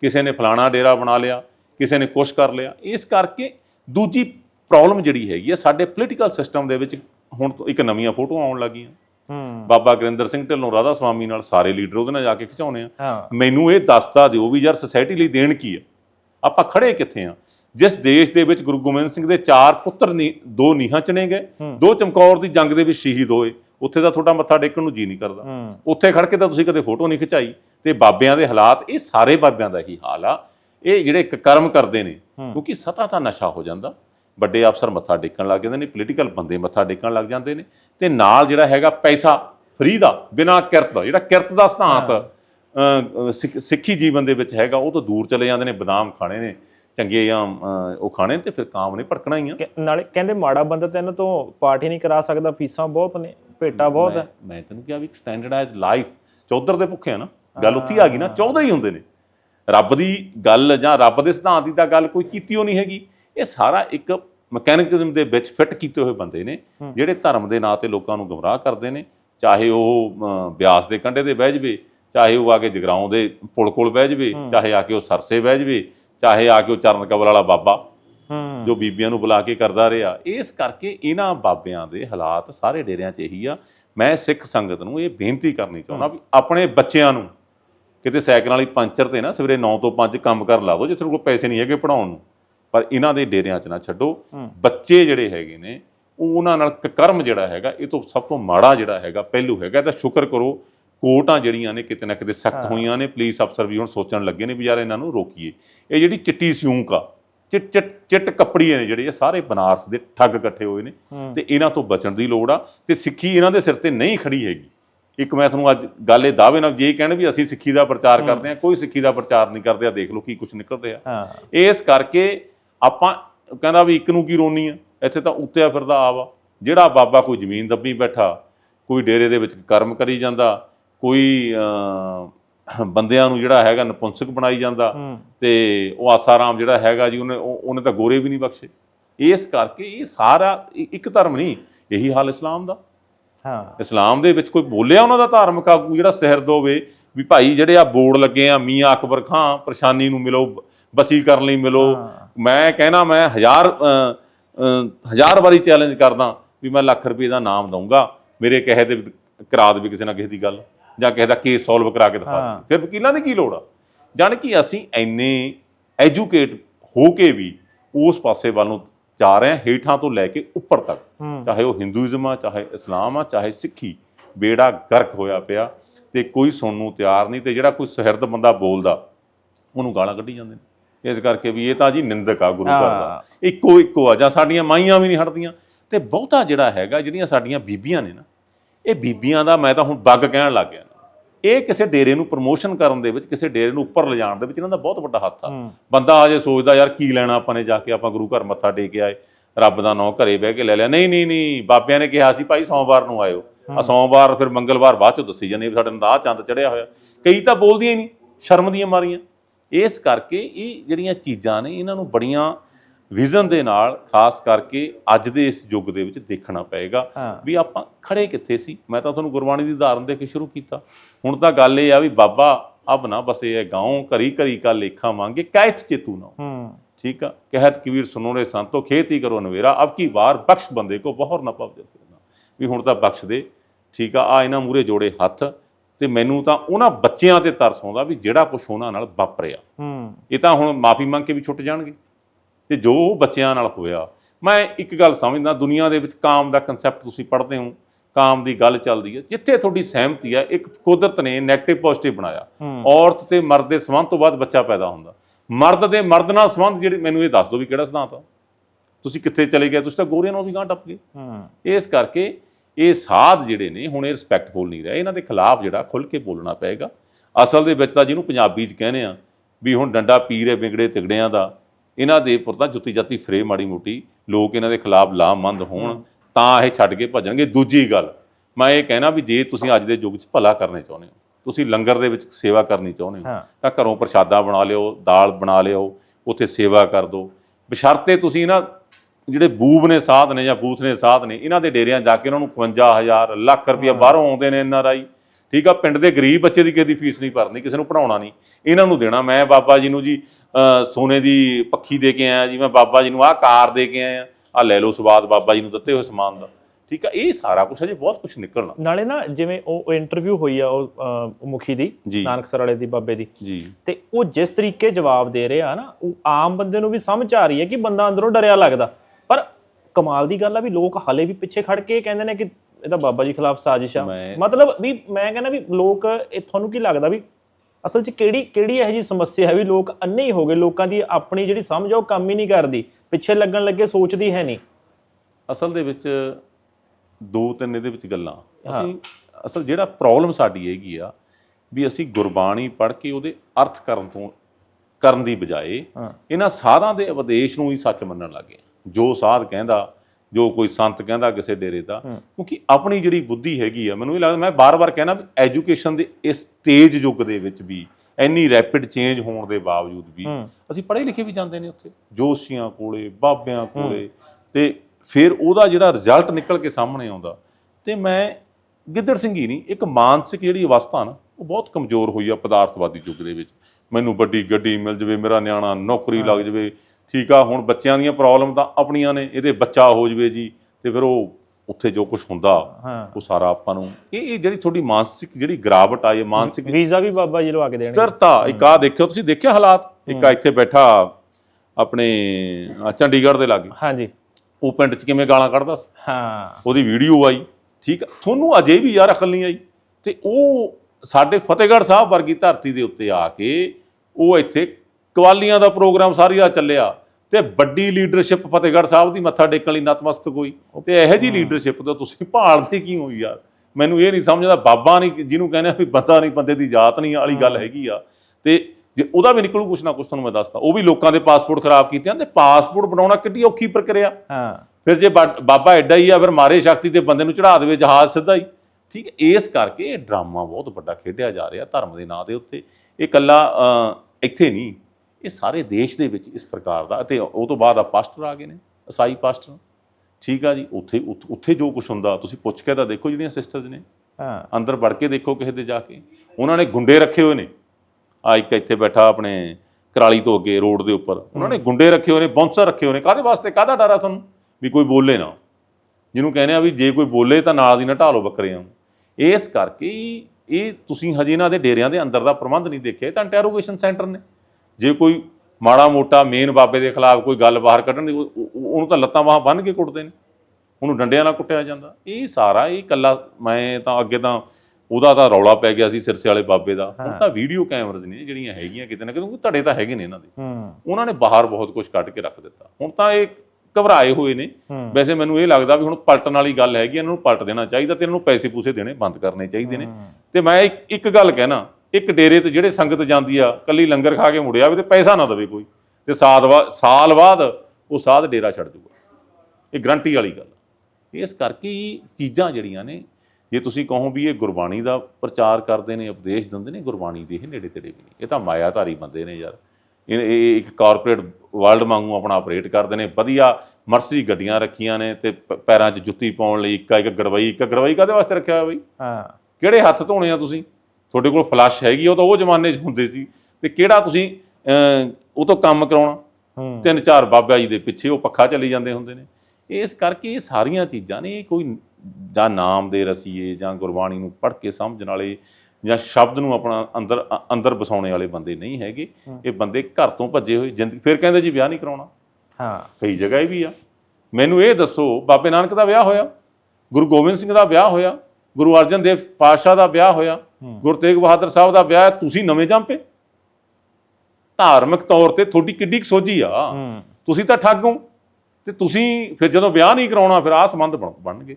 ਕਿਸੇ ਨੇ ਫਲਾਣਾ ਡੇਰਾ ਬਣਾ ਲਿਆ। ਕਿਸੇ ਨੇ ਕੁਛ ਕਰ ਲਿਆ। ਇਸ ਕਰਕੇ ਦੂਜੀ ਪ੍ਰੋਬਲਮ ਜਿਹੜੀ ਹੈਗੀ ਆ ਸਾਡੇ ਪੋਲੀਟੀਕਲ ਸਿਸਟਮ ਦੇ ਵਿੱਚ ਹੁਣ ਤੋਂ ਇੱਕ ਨਵੀਆਂ ਫੋਟੋਆਂ ਆਉਣ ਲੱਗੀਆਂ। ਹੂੰ। ਬਾਬਾ ਗੁਰਿੰਦਰ ਸਿੰਘ ਢਿੱਲੋਂ ਰਾਧਾ ਸਵਾਮੀ ਨਾਲ ਸਾਰੇ ਲੀਡਰ ਉਹਦੇ ਨਾਲ ਜਾ ਕੇ ਖਿਚਾਉਣੇ ਆ। ਮੈਨੂੰ ਇਹ ਦੱਸਦਾ ਦਿਓ ਵੀ ਯਾਰ ਸੋਸਾਇਟੀ ਲਈ ਦੇਣ ਕੀ ਆ? ਆਪਾਂ ਖੜੇ ਕਿੱਥੇ ਆ? ਜਿਸ ਦੇਸ਼ ਦੇ ਵਿੱਚ ਗੁਰੂ ਗੋਬਿੰਦ ਸਿੰਘ ਦੇ ਚਾਰ ਪੁੱਤਰ ਨੀ ਦੋ ਨੀਹਾਂ ਚਣੇ ਗਏ। ਦੋ ਚਮਕੌਰ ਦੀ ਜੰਗ ਦੇ ਵਿੱਚ ਸ਼ਹੀਦ ਹੋਏ ਉੱਥੇ ਤਾਂ ਤੁਹਾਡਾ ਮੱਥਾ ਟੇਕਣ ਨੂੰ ਜੀ ਨਹੀਂ ਕਰਦਾ। ਉੱਥੇ ਖੜ ਕੇ ਤਾਂ ਤੁਸੀਂ ਕਦੇ ਫੋਟੋ ਨਹੀਂ ਖਿਚਾਈ। ਤੇ ਬਾਬਿਆਂ ਦੇ ਹਾਲਾਤ ਇਹ ਸਾਰੇ ਬਾਬਿਆਂ ਦਾ ਹੀ ਹਾਲ ਆ। ਇਹ ਜਿਹੜੇ ਇੱਕ ਕਰਮ ਕਰਦੇ ਨੇ। ਕਿਉਂਕਿ ਸਤਾ ਤਾਂ ਨਸ਼ਾ ਹੋ ਜਾਂਦਾ। ਵੱਡੇ ਅਫਸਰ ਮੱਥਾ ਟੇਕਣ ਲੱਗ ਜਾਂਦੇ ਨੇ ਪੋਲੀਟੀਕਲ ਬੰਦੇ ਮੱਥਾ ਟੇਕਣ ਲੱਗ ਜਾਂਦੇ ਨੇ ਤੇ ਨਾਲ ਜਿਹੜਾ ਹੈਗਾ ਪੈਸਾ ਫਰੀ ਦਾ ਬਿਨਾਂ ਕਿਰਤ ਦਾ ਜਿਹੜਾ ਕਿਰਤ ਦਾ ਸਿਧਾਂਤ ਸਿੱਖ- ਜੀਵਨ ਦੇ ਵਿੱਚ ਹੈਗਾ ਉਹ ਤੋਂ ਦੂਰ ਚਲੇ ਜਾਂਦੇ ਨੇ ਬਦਾਮ ਖਾਣੇ ਨੇ ਚੰਗੇ ਜਾਂ ਉਹ ਖਾਣੇ ਤੇ ਫਿਰ ਕਾਮ ਨੇ ਭੜਕਣਾ ਹੀ ਆ। ਨਾਲੇ ਕਹਿੰਦੇ ਮਾੜਾ ਬੰਦਾ ਤਾਂ ਇਹਨਾਂ ਤੋਂ ਪਾਰਟੀ ਨਹੀਂ ਕਰਾ ਸਕਦਾ ਫੀਸਾਂ ਬਹੁਤ ਨੇ ਭੇਟਾ ਬਹੁਤ ਹੈ। ਮੈਂ- ਤੈਨੂੰ ਕਿਹਾ ਵੀ ਸਟੈਂਡਰਡਾਈਜ਼ ਲਾਈਫ ਚੌਧਰ ਦੇ ਭੁੱਖੇ ਆ ਨਾ ਗੱਲ ਉੱਥੇ ਆ ਗਈ ਨਾ ਚੌਧਰ ਹੀ ਹੁੰਦੇ ਨੇ। ਰੱਬ ਦੀ ਗੱਲ ਜਾਂ ਰੱਬ ਦੇ ਸਿਧਾਂਤ ਦੀ ਤਾਂ ਗੱਲ ਕੋਈ ਕੀਤੀ ਹੋ ਨਹੀਂ ਹੈਗੀ। ਇਹ ਸਾਰਾ ਇੱਕ ਮਕੈਨਿਜ਼ਮ ਦੇ ਵਿੱਚ ਫਿੱਟ ਕੀਤੇ ਹੋਏ ਬੰਦੇ ਨੇ ਜਿਹੜੇ ਧਰਮ ਦੇ ਨਾਂ ਤੇ ਲੋਕਾਂ ਨੂੰ ਗੁੰਮਰਾਹ ਕਰਦੇ ਨੇ ਚਾਹੇ ਉਹ ਬਿਆਸ ਦੇ ਕੰਢੇ ਤੇ ਬਹਿ ਜਵੇ ਚਾਹੇ ਉਹ ਆ ਕੇ ਜਗਰਾਉਂ ਦੇ ਪੁਲ ਕੋਲ ਬਹਿ ਜਵੇ ਚਾਹੇ ਆ ਕੇ ਉਹ ਸਰਸੇ ਬਹਿ ਜਵੇ ਚਾਹੇ ਆ ਕੇ ਉਹ ਚਰਨ ਕਬਰ ਵਾਲਾ ਬਾਬਾ ਜੋ ਬੀਬੀਆਂ ਨੂੰ ਬੁਲਾ ਕੇ ਕਰਦਾ ਰਿਹਾ। ਇਸ ਕਰਕੇ ਇਹਨਾਂ ਬਾਬਿਆਂ ਦੇ ਹਾਲਾਤ ਸਾਰੇ ਡੇਰਿਆਂ 'ਚ ਇਹੀ ਆ। ਮੈਂ ਸਿੱਖ ਸੰਗਤ ਨੂੰ ਇਹ ਬੇਨਤੀ ਕਰਨੀ ਚਾਹੁੰਦਾ ਵੀ ਆਪਣੇ ਬੱਚਿਆਂ ਨੂੰ ਕਿਤੇ ਸਾਈਕਲ ਵਾਲੀ ਪੰਚਰ ਤੇ ਨਾ ਸਵੇਰੇ 9 ਤੋਂ 5 ਕੰਮ ਕਰਨ ਲਾ ਦਿਓ ਜਿੱਥੇ ਕੋਲ ਪੈਸੇ ਨਹੀਂ ਹੈਗੇ ਪੜਾਉਣ ਨੂੰ। ਪਰ ਇਹਨਾਂ ਦੇ ਡੇਰਿਆਂ 'ਚ ਨਾ ਛੱਡੋ। ਬੱਚੇ ਜਿਹੜੇ ਹੈਗੇ ਨੇ ਉਹ ਉਹਨਾਂ ਨਾਲ ਕਰਮ ਜਿਹੜਾ ਹੈਗਾ ਇਹ ਤੋਂ ਸਭ ਤੋਂ ਮਾੜਾ ਜਿਹੜਾ ਹੈਗਾ ਪਹਿਲੂ ਹੈਗਾ। ਤਾਂ ਸ਼ੁਕਰ ਕਰੋ ਕੋਰਟਾਂ ਜਿਹੜੀਆਂ ਨੇ ਕਿਤੇ ਨਾ ਕਿਤੇ ਸਖਤ ਹੋਈਆਂ ਨੇ। ਪੁਲਿਸ ਅਫਸਰ ਵੀ ਹੁਣ ਸੋਚਣ ਲੱਗੇ ਨੇ ਵੀ ਯਾਰ ਇਹਨਾਂ ਨੂੰ ਰੋਕੀਏ। ਇਹ ਜਿਹੜੀ ਚਿੱਟੀ ਸਿਉਂਕ ਆ ਚਿੱਟ ਚਿੱਟ ਚਿੱਟ ਕੱਪੜੀਏ ਨੇ ਜਿਹੜੇ ਇਹ ਸਾਰੇ ਬਨਾਰਸ ਦੇ ਠੱਗ ਇਕੱਠੇ ਹੋਏ ਨੇ। ਤੇ ਇਹਨਾਂ ਤੋਂ ਬਚਣ ਦੀ ਲੋੜ ਆ। ਤੇ ਸਿੱਖੀ ਇਹਨਾਂ ਦੇ ਸਿਰ ਤੇ ਨਹੀਂ ਖੜੀ ਹੈਗੀ। ਇੱਕ ਮੈਂ ਤੁਹਾਨੂੰ ਅੱਜ ਗੱਲ ਇਹ ਦਾਅਵੇ ਨਾਲ ਜੇ ਕਹਿਣ ਵੀ ਅਸੀਂ ਸਿੱਖੀ ਦਾ ਪ੍ਰਚਾਰ ਕਰਦੇ ਹਾਂ ਕੋਈ ਸਿੱਖੀ ਦਾ ਪ੍ਰਚਾਰ ਨਹੀਂ ਕਰਦੇ ਆ ਦੇਖ ਲਓ ਕੀ ਕੁਝ ਨਿਕਲ ਰਿਹਾ ਇਸ ਕਰਕੇ ਆਪਾਂ ਕਹਿੰਦਾ ਵੀ ਇੱਕ ਨੂੰ ਕੀ ਰੋਣੀ ਆ? ਇੱਥੇ ਤਾਂ ਉੱਤੇ ਫਿਰਦਾ ਆਵਾ ਜਿਹੜਾ ਬਾਬਾ ਕੋਈ ਜ਼ਮੀਨ ਦੱਬੀ ਬੈਠਾ ਕੋਈ ਡੇਰੇ ਦੇ ਵਿੱਚ ਕਰਮ ਕਰੀ ਜਾਂਦਾ ਕੋਈ ਬੰਦਿਆਂ ਨੂੰ ਜਿਹੜਾ ਹੈਗਾ ਨਪੁੰਸਕ ਬਣਾਈ ਜਾਂਦਾ ਤੇ ਉਹ ਆਸਾਰਾਮ ਜਿਹੜਾ ਹੈਗਾ ਜੀ ਉਹਨੇ ਉਹ- ਉਹਨੇ ਤਾਂ ਗੋਰੇ ਵੀ ਨਹੀਂ ਬਖਸ਼ੇ। ਇਸ ਕਰਕੇ ਇਹ ਸਾਰਾ ਇੱਕ ਧਰਮ ਨਹੀਂ ਇਹੀ ਹਾਲ ਇਸਲਾਮ ਦਾ। ਹਾਂ। ਇਸਲਾਮ ਦੇ ਵਿੱਚ ਕੋਈ ਬੋਲਿਆ ਉਹਨਾਂ ਦਾ ਧਾਰਮਿਕ ਆਗੂ ਜਿਹੜਾ ਸਿਰ ਦੋਵੇ ਵੀ ਭਾਈ ਜਿਹੜੇ ਆ ਬੋਰਡ ਲੱਗੇ ਆ ਮੀਆਂ ਅਕਬਰ ਖਾਂ ਪਰੇਸ਼ਾਨੀ ਨੂੰ ਮਿਲੋ ਬਸੀ ਕਰਨ ਲਈ ਮਿਲੋ। ਮੈਂ ਕਹਿਣਾ ਮੈਂ ਹਜ਼ਾਰ ਹਜ਼ਾਰ ਵਾਰੀ ਚੈਲੰਜ ਕਰਦਾ ਵੀ ਮੈਂ ਲੱਖ ਰੁਪਏ ਦਾ ਨਾਮ ਦਊਂਗਾ। ਮੇਰੇ ਕਹੇ ਦੇ ਕਰਾ ਦੇਵੇ ਕਿਸੇ ਨਾ ਕਿਸੇ ਦੀ ਗੱਲ ਜਾਂ ਕਿਸੇ ਦਾ ਕੇਸ ਸੋਲਵ ਕਰਾ ਕੇ ਦਿਖਾ। ਦੇ ਫਿਰ ਵਕੀਲਾਂ ਦੀ ਕੀ ਲੋੜ ਆ? ਜਾਣ ਕਿ ਅਸੀਂ ਇੰਨੇ ਐਜੂਕੇਟ ਹੋ ਕੇ ਵੀ ਉਸ ਪਾਸੇ ਵੱਲ ਨੂੰ ਜਾ ਰਹੇ ਹਾਂ ਹੇਠਾਂ ਤੋਂ ਲੈ ਕੇ ਉੱਪਰ ਤੱਕ। ਚਾਹੇ ਉਹ ਹਿੰਦੂਇਜ਼ਮ ਆ ਚਾਹੇ ਇਸਲਾਮ ਆ ਚਾਹੇ ਸਿੱਖੀ ਬੇੜਾ ਗਰਕ ਹੋਇਆ ਪਿਆ ਤੇ ਕੋਈ ਸੁਣਨ ਨੂੰ ਤਿਆਰ ਨਹੀਂ ਤੇ ਜਿਹੜਾ ਕੋਈ ਸੁਹਿਰਦ ਬੰਦਾ ਬੋਲਦਾ ਉਹਨੂੰ ਗਾਲਾਂ ਕੱਢੀ ਜਾਂਦੇ ਨੇ। ਇਸ ਕਰਕੇ ਵੀ ਇਹ ਤਾਂ ਜੀ ਨਿੰਦਕ ਆ ਗੁਰੂ ਘਰ ਦਾ। ਇੱਕੋ ਇੱਕੋ ਆ ਜਾਂ ਸਾਡੀਆਂ ਮਾਈਆਂ ਵੀ ਨਹੀਂ ਹਟਦੀਆਂ। ਤੇ ਬਹੁਤਾ ਜਿਹੜਾ ਹੈਗਾ ਜਿਹੜੀਆਂ ਸਾਡੀਆਂ ਬੀਬੀਆਂ ਨੇ ਨਾ ਇਹ ਬੀਬੀਆਂ ਦਾ ਮੈਂ ਤਾਂ ਹੁਣ ਬੱਗ ਕਹਿਣ ਲੱਗ ਗਿਆ। ਇਹ ਕਿਸੇ ਡੇਰੇ ਨੂੰ ਪ੍ਰਮੋਸ਼ਨ ਕਰਨ ਦੇ ਵਿੱਚ ਕਿਸੇ ਡੇਰੇ ਨੂੰ ਉੱਪਰ ਲਿਜਾਣ ਦੇ ਵਿੱਚ ਇਹਨਾਂ ਦਾ ਬਹੁਤ ਵੱਡਾ ਹੱਥ ਆ। ਬੰਦਾ ਆ ਜੇ ਸੋਚਦਾ ਯਾਰ ਕੀ ਲੈਣਾ ਆਪਾਂ ਨੇ ਜਾ ਕੇ ਆਪਾਂ ਗੁਰੂ ਘਰ ਮੱਥਾ ਟੇਕ ਆਏ। ਰੱਬ ਦਾ ਨਾਮ ਘਰੇ ਬਹਿ ਕੇ ਲੈ ਲਿਆ। ਨਹੀਂ ਨਹੀਂ ਨਹੀਂ ਬਾਬਿਆਂ ਨੇ ਕਿਹਾ ਸੀ ਭਾਈ ਸੋਮਵਾਰ ਨੂੰ ਆਇਓ। ਆ ਸੋਮਵਾਰ ਫਿਰ ਮੰਗਲਵਾਰ ਬਾਅਦ ਚ ਦੱਸੀ ਜਾਂਦੇ ਸਾਡੇ ਨਾਲ ਆਹ ਚੰਦ ਚੜਿਆ ਹੋਇਆ। ਕਈ ਤਾਂ ਬੋਲਦੀਆਂ ਹੀ ਨਹੀਂ ਸ਼ਰਮ ਦੀਆਂ ਮਾਰੀਆਂ। ਇਸ ਕਰਕੇ ਇਹ ਜਿਹੜੀਆਂ ਚੀਜ਼ਾਂ ਨੇ ਇਹਨਾਂ ਨੂੰ ਬੜੀਆਂ ਵਿਜ਼ਨ ਦੇ ਨਾਲ ਖਾਸ ਕਰਕੇ ਅੱਜ ਦੇ ਇਸ ਯੁੱਗ ਦੇ ਵਿੱਚ ਦੇਖਣਾ ਪਏਗਾ ਵੀ ਆਪਾਂ ਖੜੇ ਕਿੱਥੇ ਸੀ? ਮੈਂ ਤਾਂ ਤੁਹਾਨੂੰ ਗੁਰਬਾਣੀ ਦੀ ਉਦਾਹਰਨ ਦੇ ਕੇ ਸ਼ੁਰੂ ਕੀਤਾ। ਹੁਣ ਤਾਂ ਗੱਲ ਇਹ ਆ ਵੀ ਬਾਬਾ ਅਬ ਨਾ ਬਸੇ ਇਹ ਗਾਉਂ ਘਰੀ ਘਰੀ ਕਾ ਲੇਖਾ ਮੰਗੇ ਕਹਿਤ ਚੇਤੂ ਨਾ। ਠੀਕ ਆ? ਕਹਿਤ ਕਬੀਰ ਸੁਨੋ ਰੇ ਸੰਤੋ ਖੇਤੀ ਕਰੋ ਨਵੇਰਾ ਅਬ ਕੀ ਵਾਰ ਬਖਸ਼ ਬੰਦੇ ਕੋ ਬਹੁਰ ਨਾ ਪਵ ਫਿਰਨਾ ਵੀ ਹੁਣ ਤਾਂ ਬਖਸ਼ ਦੇ। ਠੀਕ ਆ ਆ ਇਹਨਾਂ ਮੂਰੇ ਜੋੜੇ ਹੱਥ। ਤੇ ਮੈਨੂੰ ਤਾਂ ਉਹਨਾਂ ਬੱਚਿਆਂ ਤੇ ਤਰਸ ਆਉਂਦਾ ਵੀ ਜਿਹੜਾ ਕੁਝ ਉਹਨਾਂ ਨਾਲ ਵਾਪਰਿਆ। ਹੂੰ। ਇਹ ਤਾਂ ਹੁਣ ਮਾਫੀ ਮੰਗ ਕੇ ਵੀ ਛੁੱਟ ਜਾਣਗੇ। ਤੇ ਜੋ ਬੱਚਿਆਂ ਨਾਲ ਹੋਇਆ ਮੈਂ ਇੱਕ ਗੱਲ ਸਮਝਦਾ ਦੁਨੀਆ ਦੇ ਵਿੱਚ ਕਾਮ ਦਾ ਕਨਸੈਪਟ ਤੁਸੀਂ ਪੜ੍ਹਦੇ ਹੋ ਕਾਮ ਦੀ ਗੱਲ ਚੱਲਦੀ ਹੈ। ਜਿੱਥੇ ਤੁਹਾਡੀ ਸਹਿਮਤੀ ਹੈ ਇੱਕ ਕੁਦਰਤ ਨੇ 네ਗੇਟਿਵ ਪੋਜ਼ਿਟਿਵ ਬਣਾਇਆ ਔਰਤ ਤੇ ਮਰਦ ਦੇ ਸੰਬੰਧ ਤੋਂ ਬਾਅਦ ਬੱਚਾ ਪੈਦਾ ਹੁੰਦਾ। ਮਰਦ ਦੇ ਮਰਦ ਨਾਲ ਸੰਬੰਧ ਜਿਹੜੇ ਮੈਨੂੰ ਇਹ ਦੱਸ ਦਿਓ ਵੀ ਕਿਹੜਾ ਸਿਧਾਂਤ ਆ। ਤੁਸੀਂ ਕਿੱਥੇ ਚਲੇ ਗਏ ਤੁਸੀਂ ਤਾਂ ਗੋਰਿਆਂ ਨਾਲ ਵੀ ਗਾਂ ਟੱਪ ਗਏ। ਹੂੰ। ਇਸ ਕਰਕੇ ਇਹ ਸਾਧ ਜਿਹੜੇ ਨੇ ਹੁਣ ਇਹ ਰਿਸਪੈਕਟਫੁਲ ਨਹੀਂ ਰਹੇ ਇਹਨਾਂ ਦੇ ਖਿਲਾਫ ਜਿਹੜਾ ਖੁੱਲ ਕੇ ਬੋਲਣਾ ਪਏਗਾ। ਅਸਲ ਦੇ ਵਿੱਚ ਤਾਂ ਜਿਹਨੂੰ ਪੰਜਾਬੀ 'ਚ ਕਹਿੰਦੇ ਆ ਵੀ ਹੁਣ ਡੰਡਾ ਪੀਰੇ ਵਿਗੜੇ ਤਿਗੜਿਆਂ ਦਾ ਇਹਨਾਂ ਦੇ ਉੱਪਰ ਤਾਂ ਜੁੱਤੀ ਜਾਤੀ ਫਰੇ ਮਾੜੀ ਮੋਟੀ ਲੋਕ ਇਹਨਾਂ ਦੇ ਖਿਲਾਫ ਲਾਮਬੰਦ ਹੋਣ ਤਾਂ ਇਹ ਛੱਡ ਕੇ ਭੱਜਣਗੇ। ਦੂਜੀ ਗੱਲ ਮੈਂ ਇਹ ਕਹਿਣਾ ਵੀ ਜੇ ਤੁਸੀਂ ਅੱਜ ਦੇ ਯੁੱਗ 'ਚ ਭਲਾ ਕਰਨੇ ਚਾਹੁੰਦੇ ਹੋ ਤੁਸੀਂ ਲੰਗਰ ਦੇ ਵਿੱਚ ਸੇਵਾ ਕਰਨੀ ਚਾਹੁੰਦੇ ਹਾਂ ਤਾਂ ਘਰੋਂ ਪ੍ਰਸ਼ਾਦਾ ਬਣਾ ਲਿਓ ਦਾਲ ਬਣਾ ਲਿਓ ਉੱਥੇ ਸੇਵਾ ਕਰ ਦਿਓ ਬਸ਼ਰਤੇ ਤੁਸੀਂ ਨਾ ਜਿਹੜੇ ਬੂਬ ਨੇ ਸਾਧ ਨੇ ਜਾਂ ਬੂਥ ਨੇ ਸਾਧ ਨੇ ਇਹਨਾਂ ਦੇ ਡੇਰਿਆਂ ਜਾ ਕੇ ਉਹਨਾਂ ਨੂੰ 55000 ਲੱਖ ਰੁਪਇਆ ਬਾਹਰੋਂ ਆਉਂਦੇ ਨੇ ਐਨ ਆਈ ਠੀਕ ਆ ਪਿੰਡ ਦੇ ਗਰੀਬ ਬੱਚੇ ਦੀ ਕਿਸੇ ਦੀ ਫੀਸ ਨਹੀਂ ਭਰਨੀ ਕਿਸੇ ਨੂੰ ਪੜਾਉਣਾ ਨਹੀਂ। ਇਹਨਾਂ ਨੂੰ ਦੇਣਾ। ਮੈਂ ਬਾਬਾ ਜੀ ਨੂੰ ਜੀ ਸੋਨੇ ਦੀ ਪੱਖੀ ਦੇ ਕੇ ਆਇਆ ਜੀ ਮੈਂ ਬਾਬਾ ਜੀ ਨੂੰ ਆਹ ਕਾਰ ਦੇ ਕੇ ਆਇਆ। ਆ ਲੈ ਲਓ ਸਵਾਦ ਬਾਬਾ ਜੀ ਨੂੰ ਦਿੱਤੇ ਹੋਏ ਸਮਾਨ ਦਾ। ਠੀਕ ਆ ਇਹ ਸਾਰਾ ਕੁਝ ਅਜੇ ਬਹੁਤ ਕੁਝ ਨਿਕਲਣਾ। ਨਾਲੇ ਨਾ ਜਿਵੇਂ ਉਹ ਇੰਟਰਵਿਊ ਹੋਈ ਆ ਉਹ ਮੁਖੀ ਦੀ ਨਾਨਕਸਰ ਵਾਲੇ ਦੀ ਬਾਬੇ ਦੀ। ਜੀ। ਤੇ ਉਹ ਜਿਸ ਤਰੀਕੇ ਜਵਾਬ ਦੇ ਰਿਹਾ ਨਾ ਉਹ ਆਮ ਬੰਦੇ ਨੂੰ ਵੀ ਸਮਝ ਆ ਰਹੀ ਹੈ ਕਿ ਬੰਦਾ ਅੰਦਰੋਂ ਡਰਿਆ ਲੱਗਦਾ। ਕਮਾਲ ਦੀ ਗੱਲ ਆ ਵੀ ਲੋਕ ਹਲੇ ਵੀ ਪਿੱਛੇ ਖੜ ਕੇ ਕਹਿੰਦੇ ਨੇ ਕਿ ਇਹ ਤਾਂ ਬਾਬਾ ਜੀ ਖਿਲਾਫ ਸਾਜ਼ਿਸ਼ ਆ। ਮੈਂ- ਮਤਲਬ ਵੀ ਮੈਂ ਕਹਿੰਦਾ ਵੀ ਲੋਕ ਇਹ ਤੁਹਾਨੂੰ ਕੀ ਲੱਗਦਾ ਵੀ ਅਸਲ 'ਚ ਕਿਹੜੀ ਕਿਹੜੀ ਇਹੋ ਜੀ ਸਮੱਸਿਆ ਹੈ ਵੀ ਲੋਕ ਅੰਨੇ ਹੀ ਹੋ ਗਏ ਲੋਕਾਂ ਦੀ ਆਪਣੀ ਜਿਹੜੀ ਸਮਝ ਆ ਉਹ ਕੰਮ ਹੀ ਨਹੀਂ ਕਰਦੀ ਪਿੱਛੇ ਲੱਗਣ ਲੱਗੇ ਸੋਚਦੀ ਹੈ ਨਹੀਂ। ਅਸਲ ਦੇ ਵਿੱਚ ਦੋ ਤਿੰਨ ਇਹਦੇ ਵਿੱਚ ਗੱਲਾਂ। ਅਸੀਂ ਅਸਲ ਜਿਹੜਾ ਪ੍ਰੋਬਲਮ ਸਾਡੀ ਹੈਗੀ ਆ ਵੀ ਅਸੀਂ ਗੁਰਬਾਣੀ ਪੜ੍ਹ ਕੇ ਉਹਦੇ ਅਰਥ ਕਰਨ ਤੋਂ ਕਰਨ ਦੀ ਬਜਾਏ ਇਹਨਾਂ ਸਾਧਾਂ ਦੇ ਉਪਦੇਸ਼ ਨੂੰ ਹੀ ਸੱਚ ਮੰਨਣ ਲੱਗੇ। ਜੋ ਸਾਧ ਕਹਿੰਦਾ ਜੋ ਕੋਈ ਸੰਤ ਕਹਿੰਦਾ ਕਿਸੇ ਡੇਰੇ ਦਾ। ਕਿਉਂਕਿ ਆਪਣੀ ਜਿਹੜੀ ਬੁੱਧੀ ਹੈਗੀ ਆ ਮੈਨੂੰ ਇਹ ਲੱਗਦਾ ਮੈਂ ਬਾਰ-ਬਾਰ ਕਹਿਣਾ ਐਜੂਕੇਸ਼ਨ ਦੇ ਇਸ ਤੇਜ਼ ਯੁੱਗ ਦੇ ਵਿੱਚ ਵੀ ਇੰਨੀ ਰੈਪਿਡ ਚੇਂਜ ਹੋਣ ਦੇ ਬਾਵਜੂਦ ਵੀ ਅਸੀਂ ਪੜ੍ਹੇ ਲਿਖੇ ਵੀ ਜਾਂਦੇ ਨੇ ਉੱਥੇ। ਜੋਸ਼ੀਆਂ ਕੋਲੇ ਬਾਬਿਆਂ ਕੋਲੇ ਤੇ ਫਿਰ ਉਹਦਾ ਜਿਹੜਾ ਰਿਜ਼ਲਟ ਨਿਕਲ ਕੇ ਸਾਹਮਣੇ ਆਉਂਦਾ ਤੇ ਮੈਂ ਗਿੱਦੜ ਸਿੰਘ ਹੀ ਨਹੀਂ ਇੱਕ ਮਾਨਸਿਕ ਜਿਹੜੀ ਅਵਸਥਾ ਨਾ ਉਹ ਬਹੁਤ ਕਮਜ਼ੋਰ ਹੋਈ ਆ ਪਦਾਰਥਵਾਦੀ ਯੁੱਗ ਦੇ ਵਿੱਚ। ਮੈਨੂੰ ਵੱਡੀ ਗੱਡੀ ਮਿਲ ਜਵੇ ਮੇਰਾ ਨਿਆਣਾ ਨੌਕਰੀ ਲੱਗ ਜਵੇ ਠੀਕ ਆ ਹੁਣ ਬੱਚਿਆਂ ਦੀਆਂ ਪ੍ਰੋਬਲਮ ਤਾਂ ਆਪਣੀਆਂ ਨੇ ਇਹਦੇ ਬੱਚਾ ਹੋ ਜਵੇ ਜੀ ਤੇ ਫਿਰ ਉਹ ਉੱਥੇ ਜੋ ਕੁਝ ਹੁੰਦਾ ਉਹ ਸਾਰਾ ਆਪਾਂ ਨੂੰ ਇਹ ਇਹ ਜਿਹੜੀ ਤੁਹਾਡੀ ਮਾਨਸਿਕ ਜਿਹੜੀ ਗਿਰਾਵਟ ਆਈ ਹੈ ਮਾਨਸਿਕ ਵੀਜ਼ਾ ਵੀ ਬਾਬਾ ਜੀ ਲਵਾ ਕੇ ਦੇਣਗੇ। ਸਥਿਰਤਾ ਇੱਕ ਆ ਦੇਖਿਓ ਤੁਸੀਂ ਦੇਖਿਆ ਹਾਲਾਤ? ਇੱਕ ਆ ਇੱਥੇ ਬੈਠਾ ਆਪਣੇ ਚੰਡੀਗੜ੍ਹ ਦੇ ਲਾਗੇ। ਹਾਂਜੀ। ਉਹ ਪਿੰਡ 'ਚ ਕਿਵੇਂ ਗਾਲਾਂ ਕੱਢਦਾ ਸੀ? ਹਾਂ। ਉਹਦੀ ਵੀਡੀਓ ਆਈ ਠੀਕ ਆ ਤੁਹਾਨੂੰ ਅਜੇ ਵੀ ਯਾਰ ਅਕਲ ਨਹੀਂ ਆਈ। ਤੇ ਉਹ ਸਾਡੇ ਫਤਿਹਗੜ੍ਹ ਸਾਹਿਬ ਵਰਗੀ ਧਰਤੀ ਦੇ ਉੱਤੇ ਆ ਕੇ ਉਹ ਇੱਥੇ ਕਵਾਲੀਆਂ ਦਾ ਪ੍ਰੋਗਰਾਮ ਸਾਰੀ ਆ ਚੱਲਿਆ। ਤੇ ਵੱਡੀ ਲੀਡਰਸ਼ਿਪ ਫਤਿਹਗੜ੍ਹ ਸਾਹਿਬ ਦੀ ਮੱਥਾ ਟੇਕਣ ਲਈ ਨਤਮਸਤਕ ਹੋਈ। ਤੇ ਇਹੋ ਜੀ ਲੀਡਰਸ਼ਿਪ ਤੋਂ ਤੁਸੀਂ ਭਾਲਦੇ ਕੀ ਹੋ ਯਾਰ? ਮੈਨੂੰ ਇਹ ਨਹੀਂ ਸਮਝਦਾ ਬਾਬਾ ਨਹੀਂ ਜਿਹਨੂੰ ਕਹਿੰਦੇ ਆ ਵੀ ਬੰਦਾ ਨਹੀਂ ਬੰਦੇ ਦੀ ਜਾਤ ਨਹੀਂ ਵਾਲੀ ਗੱਲ ਹੈਗੀ ਆ। ਤੇ ਜੇ ਉਹਦਾ ਵੀ ਨਿਕਲੂ ਕੁਛ ਨਾ ਕੁਛ ਤੁਹਾਨੂੰ ਮੈਂ ਦੱਸਦਾ। ਉਹ ਵੀ ਲੋਕਾਂ ਦੇ ਪਾਸਪੋਰਟ ਖਰਾਬ ਕੀਤੇ ਆ ਤੇ ਪਾਸਪੋਰਟ ਬਣਾਉਣਾ ਕਿੱਡੀ ਔਖੀ ਪ੍ਰਕਿਰਿਆ। ਹਾਂ। ਫਿਰ ਜੇ ਬਾਬਾ ਐਡਾ ਹੀ ਆ ਫਿਰ ਮਾਰੇ ਸ਼ਕਤੀ ਤੇ ਬੰਦੇ ਨੂੰ ਚੜਾ ਦੇਵੇ ਜਹਾਜ਼ ਸਿੱਧਾ ਹੀ। ਠੀਕ ਹੈ ਇਸ ਕਰਕੇ ਇਹ ਡਰਾਮਾ ਬਹੁਤ ਵੱਡਾ ਖੇਡਿਆ ਜਾ ਰਿਹਾ ਧਰਮ ਦੇ ਨਾਂ ਦੇ ਉੱਤੇ। ਇਹ ਕੱਲਾ ਇੱਥੇ ਨਹੀਂ। ਇਹ ਸਾਰੇ ਦੇਸ਼ ਦੇ ਵਿੱਚ ਇਸ ਪ੍ਰਕਾਰ ਦਾ ਅਤੇ ਉਹ ਤੋਂ ਬਾਅਦ ਆ ਪਾਸਟਰ ਆ ਗਏ ਨੇ ਈਸਾਈ ਪਾਸਟਰ। ਠੀਕ ਆ ਜੀ ਉੱਥੇ ਉੱਥ- ਜੋ ਕੁਝ ਹੁੰਦਾ ਤੁਸੀਂ ਪੁੱਛ ਕੇ ਤਾਂ ਦੇਖੋ ਜਿਹੜੀਆਂ ਸਿਸਟਰਸ ਨੇ। ਹਾਂ। ਅੰਦਰ ਵੜ ਕੇ ਦੇਖੋ ਕਿਸੇ ਦੇ ਜਾ ਕੇ। ਉਹਨਾਂ ਨੇ ਗੁੰਡੇ ਰੱਖੇ ਹੋਏ ਨੇ। ਆ ਇੱਕ ਇੱਥੇ ਬੈਠਾ ਆਪਣੇ ਕਰਾਲੀ ਤੋਂ ਅੱਗੇ ਰੋਡ ਦੇ ਉੱਪਰ। ਉਹਨਾਂ ਨੇ ਗੁੰਡੇ ਰੱਖੇ ਹੋਏ ਨੇ ਬੌਂਸਰ ਰੱਖੇ ਹੋਏ ਨੇ। ਕਾਹਦੇ ਵਾਸਤੇ ਕਾਹਦਾ ਡਰ ਆ ਤੁਹਾਨੂੰ? ਵੀ ਕੋਈ ਬੋਲੇ ਨਾ। ਜਿਹਨੂੰ ਕਹਿੰਦੇ ਆ ਵੀ ਜੇ ਕੋਈ ਬੋਲੇ ਤਾਂ ਨਾਲ ਦੀ ਨਾ ਢਾਲੋ ਬੱਕਰਿਆਂ ਇਸ ਕਰਕੇ ਇਹ ਤੁਸੀਂ ਹਜੇ ਇਹਨਾਂ ਦੇ ਡੇਰਿਆਂ ਦੇ ਅੰਦਰ ਦਾ ਪ੍ਰਬੰਧ ਨਹੀਂ ਦੇਖਿਆ। ਤਾਂ ਇੰਟਰੋਗੇਸ਼ਨ ਸੈਂਟਰ ਨੇ। ਜੇ ਕੋਈ ਮਾੜਾ ਮੋਟਾ ਮੇਨ ਬਾਬੇ ਦੇ ਖਿਲਾਫ ਕੋਈ ਗੱਲ ਬਾਹਰ ਕੱਢਣ ਦੀ ਉਹ- ਉਹ- ਉਹਨੂੰ ਤਾਂ ਲੱਤਾਂ ਬਾਹਾਂ ਬੰਨ੍ਹ ਕੇ ਕੁੱਟਦੇ ਨੇ। ਉਹਨੂੰ ਡੰਡਿਆਂ ਨਾਲ ਕੁੱਟਿਆ ਜਾਂਦਾ। ਇਹ ਸਾਰਾ ਇਹ ਕੱਲਾ ਮੈਂ ਤਾਂ ਅੱਗੇ ਤਾਂ ਉਹਦਾ ਤਾਂ ਰੌਲਾ ਪੈ ਗਿਆ ਸੀ ਸਿਰਸੇ ਵਾਲੇ ਬਾਬੇ ਦਾ। ਹੁਣ ਤਾਂ ਵੀਡੀਓ ਕੈਮਰਾਜ਼ ਨੇ ਜਿਹੜੀਆਂ ਹੈਗੀਆਂ ਕਿਤੇ ਨਾ ਕਿਤੇ ਕਿਉਂਕਿ ਧੜੇ ਤਾਂ ਹੈਗੇ ਨੇ ਇਹਨਾਂ ਦੇ। ਉਹਨਾਂ ਨੇ ਬਾਹਰ ਬਹੁਤ ਕੁਝ ਕੱਢ ਕੇ ਰੱਖ ਦਿੱਤਾ। ਹੁਣ ਤਾਂ ਇਹ ਘਬਰਾਏ ਹੋਏ ਨੇ। ਵੈਸੇ ਮੈਨੂੰ ਇਹ ਲੱਗਦਾ ਵੀ ਹੁਣ ਪਲਟਣ ਵਾਲੀ ਗੱਲ ਹੈਗੀ ਇਹਨਾਂ ਨੂੰ ਪਲਟ ਦੇਣਾ ਚਾਹੀਦਾ ਤੇ ਇਹਨਾਂ ਨੂੰ ਪੈਸੇ ਪੂਸੇ ਦੇਣੇ ਬੰਦ ਕਰਨੇ ਚਾਹੀਦੇ ਨੇ। ਤੇ ਮੈਂ ਇੱਕ ਗੱਲ ਕਹਿਣਾ ਇੱਕ ਡੇਰੇ ਤੇ ਜਿਹੜੇ ਸੰਗਤ ਜਾਂਦੀ ਆ ਕੱਲੀ ਲੰਗਰ ਖਾ ਕੇ ਮੁੜਿਆ ਵੀ ਤੇ ਪੈਸਾ ਨਾ ਦੇਵੇ ਕੋਈ। ਤੇ ਸਾਲ ਬਾਅਦ ਸਾਲ ਬਾਅਦ ਉਹ ਸਾਧ ਡੇਰਾ ਛੱਡ ਜੂਗਾ। ਇਹ ਗਰੰਟੀ ਵਾਲੀ ਗੱਲ। ਇਸ ਕਰਕੇ ਹੀ ਚੀਜ਼ਾਂ ਜਿਹੜੀਆਂ ਨੇ ਜੇ ਤੁਸੀਂ ਕਹੋ ਵੀ ਇਹ ਗੁਰਬਾਣੀ ਦਾ ਪ੍ਰਚਾਰ ਕਰਦੇ ਨੇ ਉਪਦੇਸ਼ ਦਿੰਦੇ ਨੇ ਗੁਰਬਾਣੀ ਦੇ ਇਹ ਨੇੜੇ ਤੇੜੇ ਵੀ ਨਹੀਂ ਇਹ ਤਾਂ ਮਾਇਆਧਾਰੀ ਬੰਦੇ ਨੇ ਯਾਰ। ਇਹ ਇੱਕ ਕਾਰਪੋਰੇਟ ਵਰਲਡ ਵਾਂਗੂ ਆਪਣਾ ਆਪਰੇਟ ਕਰਦੇ ਨੇ। ਵਧੀਆ ਮਰਸਰੀ ਗੱਡੀਆਂ ਰੱਖੀਆਂ ਨੇ ਤੇ ਪੈਰਾਂ 'ਚ ਜੁੱਤੀ ਪਾਉਣ ਲਈ ਇੱਕ ਇੱਕ ਗੜਵਈ ਇੱਕ ਗੜਵਈ ਕਾਦੇ ਵਾਸਤੇ ਰੱਖਿਆ ਹੋਇਆ ਬਈ? ਹਾਂ। ਕਿਹੜੇ ਹੱਥ ਧੋਣੇ ਆ ਤੁਸੀਂ? ਤੁਹਾਡੇ ਕੋਲ ਫਲੱਸ਼ ਹੈਗੀ ਉਹ ਤਾਂ ਉਹ ਜ਼ਮਾਨੇ 'ਚ ਹੁੰਦੇ ਸੀ। ਤੇ ਕਿਹੜਾ ਤੁਸੀਂ ਉਹ ਤੋਂ ਕੰਮ ਕਰਾਉਣਾ? ਤਿੰਨ ਚਾਰ ਬਾਬਾ ਜੀ ਦੇ ਪਿੱਛੇ ਉਹ ਪੱਖਾ ਚੱਲੀ ਜਾਂਦੇ ਹੁੰਦੇ ਨੇ। ਇਸ ਕਰਕੇ ਇਹ ਸਾਰੀਆਂ ਚੀਜ਼ਾਂ ਨੇ ਇਹ ਕੋਈ ਜਾਂ ਨਾਮ ਦੇ ਰਸੀਏ ਜਾਂ ਗੁਰਬਾਣੀ ਨੂੰ ਪੜ੍ਹ ਕੇ ਸਮਝਣ ਵਾਲੇ ਜਾਂ ਸ਼ਬਦ ਨੂੰ ਆਪਣਾ ਅੰਦਰ ਅੰਦਰ ਵਸਾਉਣੇ ਵਾਲੇ ਬੰਦੇ ਨਹੀਂ ਹੈਗੇ। ਇਹ ਬੰਦੇ ਘਰ ਤੋਂ ਭੱਜੇ ਹੋਏ ਜ਼ਿੰਦਗੀ ਫਿਰ ਕਹਿੰਦੇ ਜੀ ਵਿਆਹ ਨਹੀਂ ਕਰਾਉਣਾ। ਹਾਂ। ਕਈ ਜਗ੍ਹਾ ਇਹ ਵੀ ਆ। ਮੈਨੂੰ ਇਹ ਦੱਸੋ ਬਾਬੇ ਨਾਨਕ ਦਾ ਵਿਆਹ ਹੋਇਆ? ਗੁਰੂ ਗੋਬਿੰਦ ਸਿੰਘ ਦਾ ਵਿਆਹ ਹੋਇਆ? ਗੁਰੂ ਅਰਜਨ ਦੇਵ ਪਾਤਸ਼ਾਹ ਦਾ ਵਿਆਹ ਹੋਇਆ ਗੁਰੂ ਤੇਗ ਬਹਾਦਰ ਸਾਹਿਬ ਦਾ ਵਿਆਹ ਤੁਸੀਂ ਨਵੇਂ ਜੰਪੇ ਧਾਰਮਿਕ ਤੌਰ ਤੇ ਤੁਹਾਡੀ ਕਿੱਡੀ ਸੋਝੀ ਆ। ਤੁਸੀਂ ਤਾਂ ਠੱਗ ਹੋ ਤੇ ਤੁਸੀਂ ਫਿਰ ਜਦੋਂ ਵਿਆਹ ਨਹੀਂ ਕਰਾਉਣਾ ਫਿਰ ਆਹ ਸੰਬੰਧ ਬਣ- ਬਣਨਗੇ।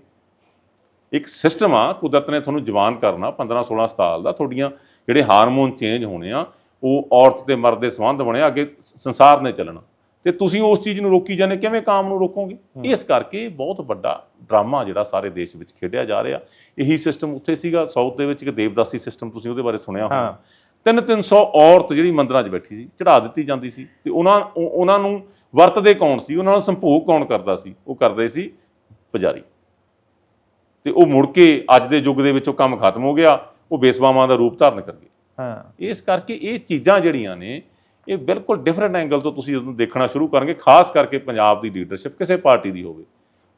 ਇੱਕ ਸਿਸਟਮ ਆ ਕੁਦਰਤ ਨੇ ਤੁਹਾਨੂੰ ਜਵਾਨ ਕਰਨਾ 15 16 ਸਾਲ ਦਾ ਤੁਹਾਡੀਆਂ ਜਿਹੜੇ ਹਾਰਮੋਨ ਚੇਂਜ ਹੋਣੇ ਆ ਉਹ ਔਰਤ ਤੇ ਮਰਦ ਦੇ ਸੰਬੰਧ ਬਣੇ ਅੱਗੇ ਸੰਸਾਰ ਨੇ ਚੱਲਣਾ। ਤੇ ਤੁਸੀਂ ਉਸ ਚੀਜ਼ ਨੂੰ ਰੋਕੀ ਜਾਂਦੇ ਕਿਵੇਂ ਕਾਮ ਨੂੰ ਰੋਕੋਗੇ? ਇਸ ਕਰਕੇ ਬਹੁਤ ਵੱਡਾ ਡਰਾਮਾ ਜਿਹੜਾ ਸਾਰੇ ਦੇਸ਼ ਵਿੱਚ ਖੇਡਿਆ ਜਾ ਰਿਹਾ। ਇਹੀ ਸਿਸਟਮ ਉੱਥੇ ਸੀਗਾ ਸਾਊਥ ਦੇ ਵਿੱਚ ਇੱਕ ਦੇਵਦਾਸੀ ਸਿਸਟਮ ਤੁਸੀਂ ਉਹਦੇ ਬਾਰੇ ਸੁਣਿਆ ਹੋਣਾ। ਹਾਂ। ਤਿੰਨ ਤਿੰਨ ਸੌ ਔਰਤ ਜਿਹੜੀ ਮੰਦਰਾਂ 'ਚ ਬੈਠੀ ਸੀ ਚੜਾ ਦਿੱਤੀ ਜਾਂਦੀ ਸੀ ਤੇ ਉਹਨਾਂ ਉਹ- ਉਹਨਾਂ ਨੂੰ ਵਰਤਦੇ ਕੌਣ ਸੀ? ਉਹਨਾਂ ਨੂੰ ਸੰਭੋਗ ਕੌਣ ਕਰਦਾ ਸੀ? ਉਹ ਕਰਦੇ ਸੀ ਪੁਜਾਰੀ। ਤੇ ਉਹ ਮੁੜ ਕੇ ਅੱਜ ਦੇ ਯੁੱਗ ਦੇ ਵਿੱਚ ਉਹ ਕੰਮ ਖਤਮ ਹੋ ਗਿਆ ਉਹ ਬੇਸਵਾਵਾਂ ਦਾ ਰੂਪ ਧਾਰਨ ਕਰ ਗਏ। ਹਾਂ। ਇਸ ਕਰਕੇ ਇਹ ਚੀਜ਼ਾਂ ਜਿਹੜੀਆਂ ਨੇ ਇਹ ਬਿਲਕੁਲ ਡਿਫਰੈਂਟ ਐਂਗਲ ਤੋਂ ਤੁਸੀਂ ਇਹਨੂੰ ਦੇਖਣਾ ਸ਼ੁਰੂ ਕਰਨਗੇ ਖਾਸ ਕਰਕੇ ਪੰਜਾਬ ਦੀ ਲੀਡਰਸ਼ਿਪ ਕਿਸੇ ਪਾਰਟੀ ਦੀ ਹੋਵੇ।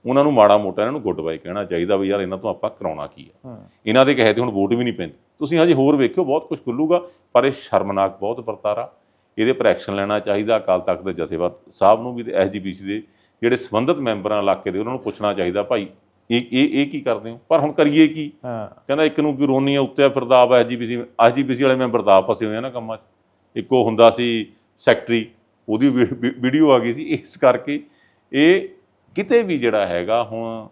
ਉਹਨਾਂ ਨੂੰ ਮਾੜਾ ਮੋਟਾ ਇਹਨਾਂ ਨੂੰ ਗੁੱਡ ਬਾਈ ਕਹਿਣਾ ਚਾਹੀਦਾ ਵੀ ਯਾਰ ਇਹਨਾਂ ਤੋਂ ਆਪਾਂ ਕਰਾਉਣਾ ਕੀ ਆ ਹਾਂ। ਇਹਨਾਂ ਦੇ ਕਹੇ ਤੇ ਹੁਣ ਵੋਟ ਵੀ ਨਹੀਂ ਪੈਂਦੀ। ਤੁਸੀਂ ਹਜੇ ਹੋਰ ਵੇਖਿਓ ਬਹੁਤ ਕੁਝ ਖੁੱਲੂਗਾ ਪਰ ਇਹ ਸ਼ਰਮਨਾਕ ਬਹੁਤ ਵਰਤਾਰਾ। ਇਹਦੇ ਪਰ ਐਕਸ਼ਨ ਲੈਣਾ ਚਾਹੀਦਾ ਅਕਾਲ ਤਖਤ ਦੇ ਜਥੇਦਾਰ ਸਾਹਿਬ ਨੂੰ ਵੀ ਤੇ ਐਸਜੀਪੀਸੀ ਦੇ ਜਿਹੜੇ ਸੰਬੰਧਿਤ ਮੈਂਬਰਾਂ ਇਲਾਕੇ ਦੇ ਉਹਨਾਂ ਨੂੰ ਪੁੱਛਣਾ ਚਾਹੀਦਾ ਭਾਈ ਇਹ ਇਹ ਇਹ ਕੀ ਕਰਦੇ ਹੋ? ਪਰ ਹੁਣ ਕਰੀਏ ਕੀ? ਹਾਂ। ਕਹਿੰਦਾ ਇੱਕ ਨੂੰ ਕਿ ਰੋਨੀਆ ਉੱਤੇ ਫਿਰਦਾ ਆ ਐਸਜੀਪੀਸੀ ਐਸਜੀਪੀਸੀ ਵਾਲੇ ਮੈਂਬਰ ਦਾ ਆਪ ਫਸੇ ਹੋਏ ਆ ਨਾ ਕੰਮਾਂ 'ਚ। ਇੱਕੋ ਹੁੰਦਾ ਸੀ ਸੈਕਟਰੀ ਉਹਦੀ ਵੀਡੀਓ ਆ ਗਈ ਸੀ। ਇਸ ਕਰਕੇ ਇਹ ਕਿਤੇ ਵੀ ਜਿਹੜਾ ਹੈਗਾ ਹੁਣ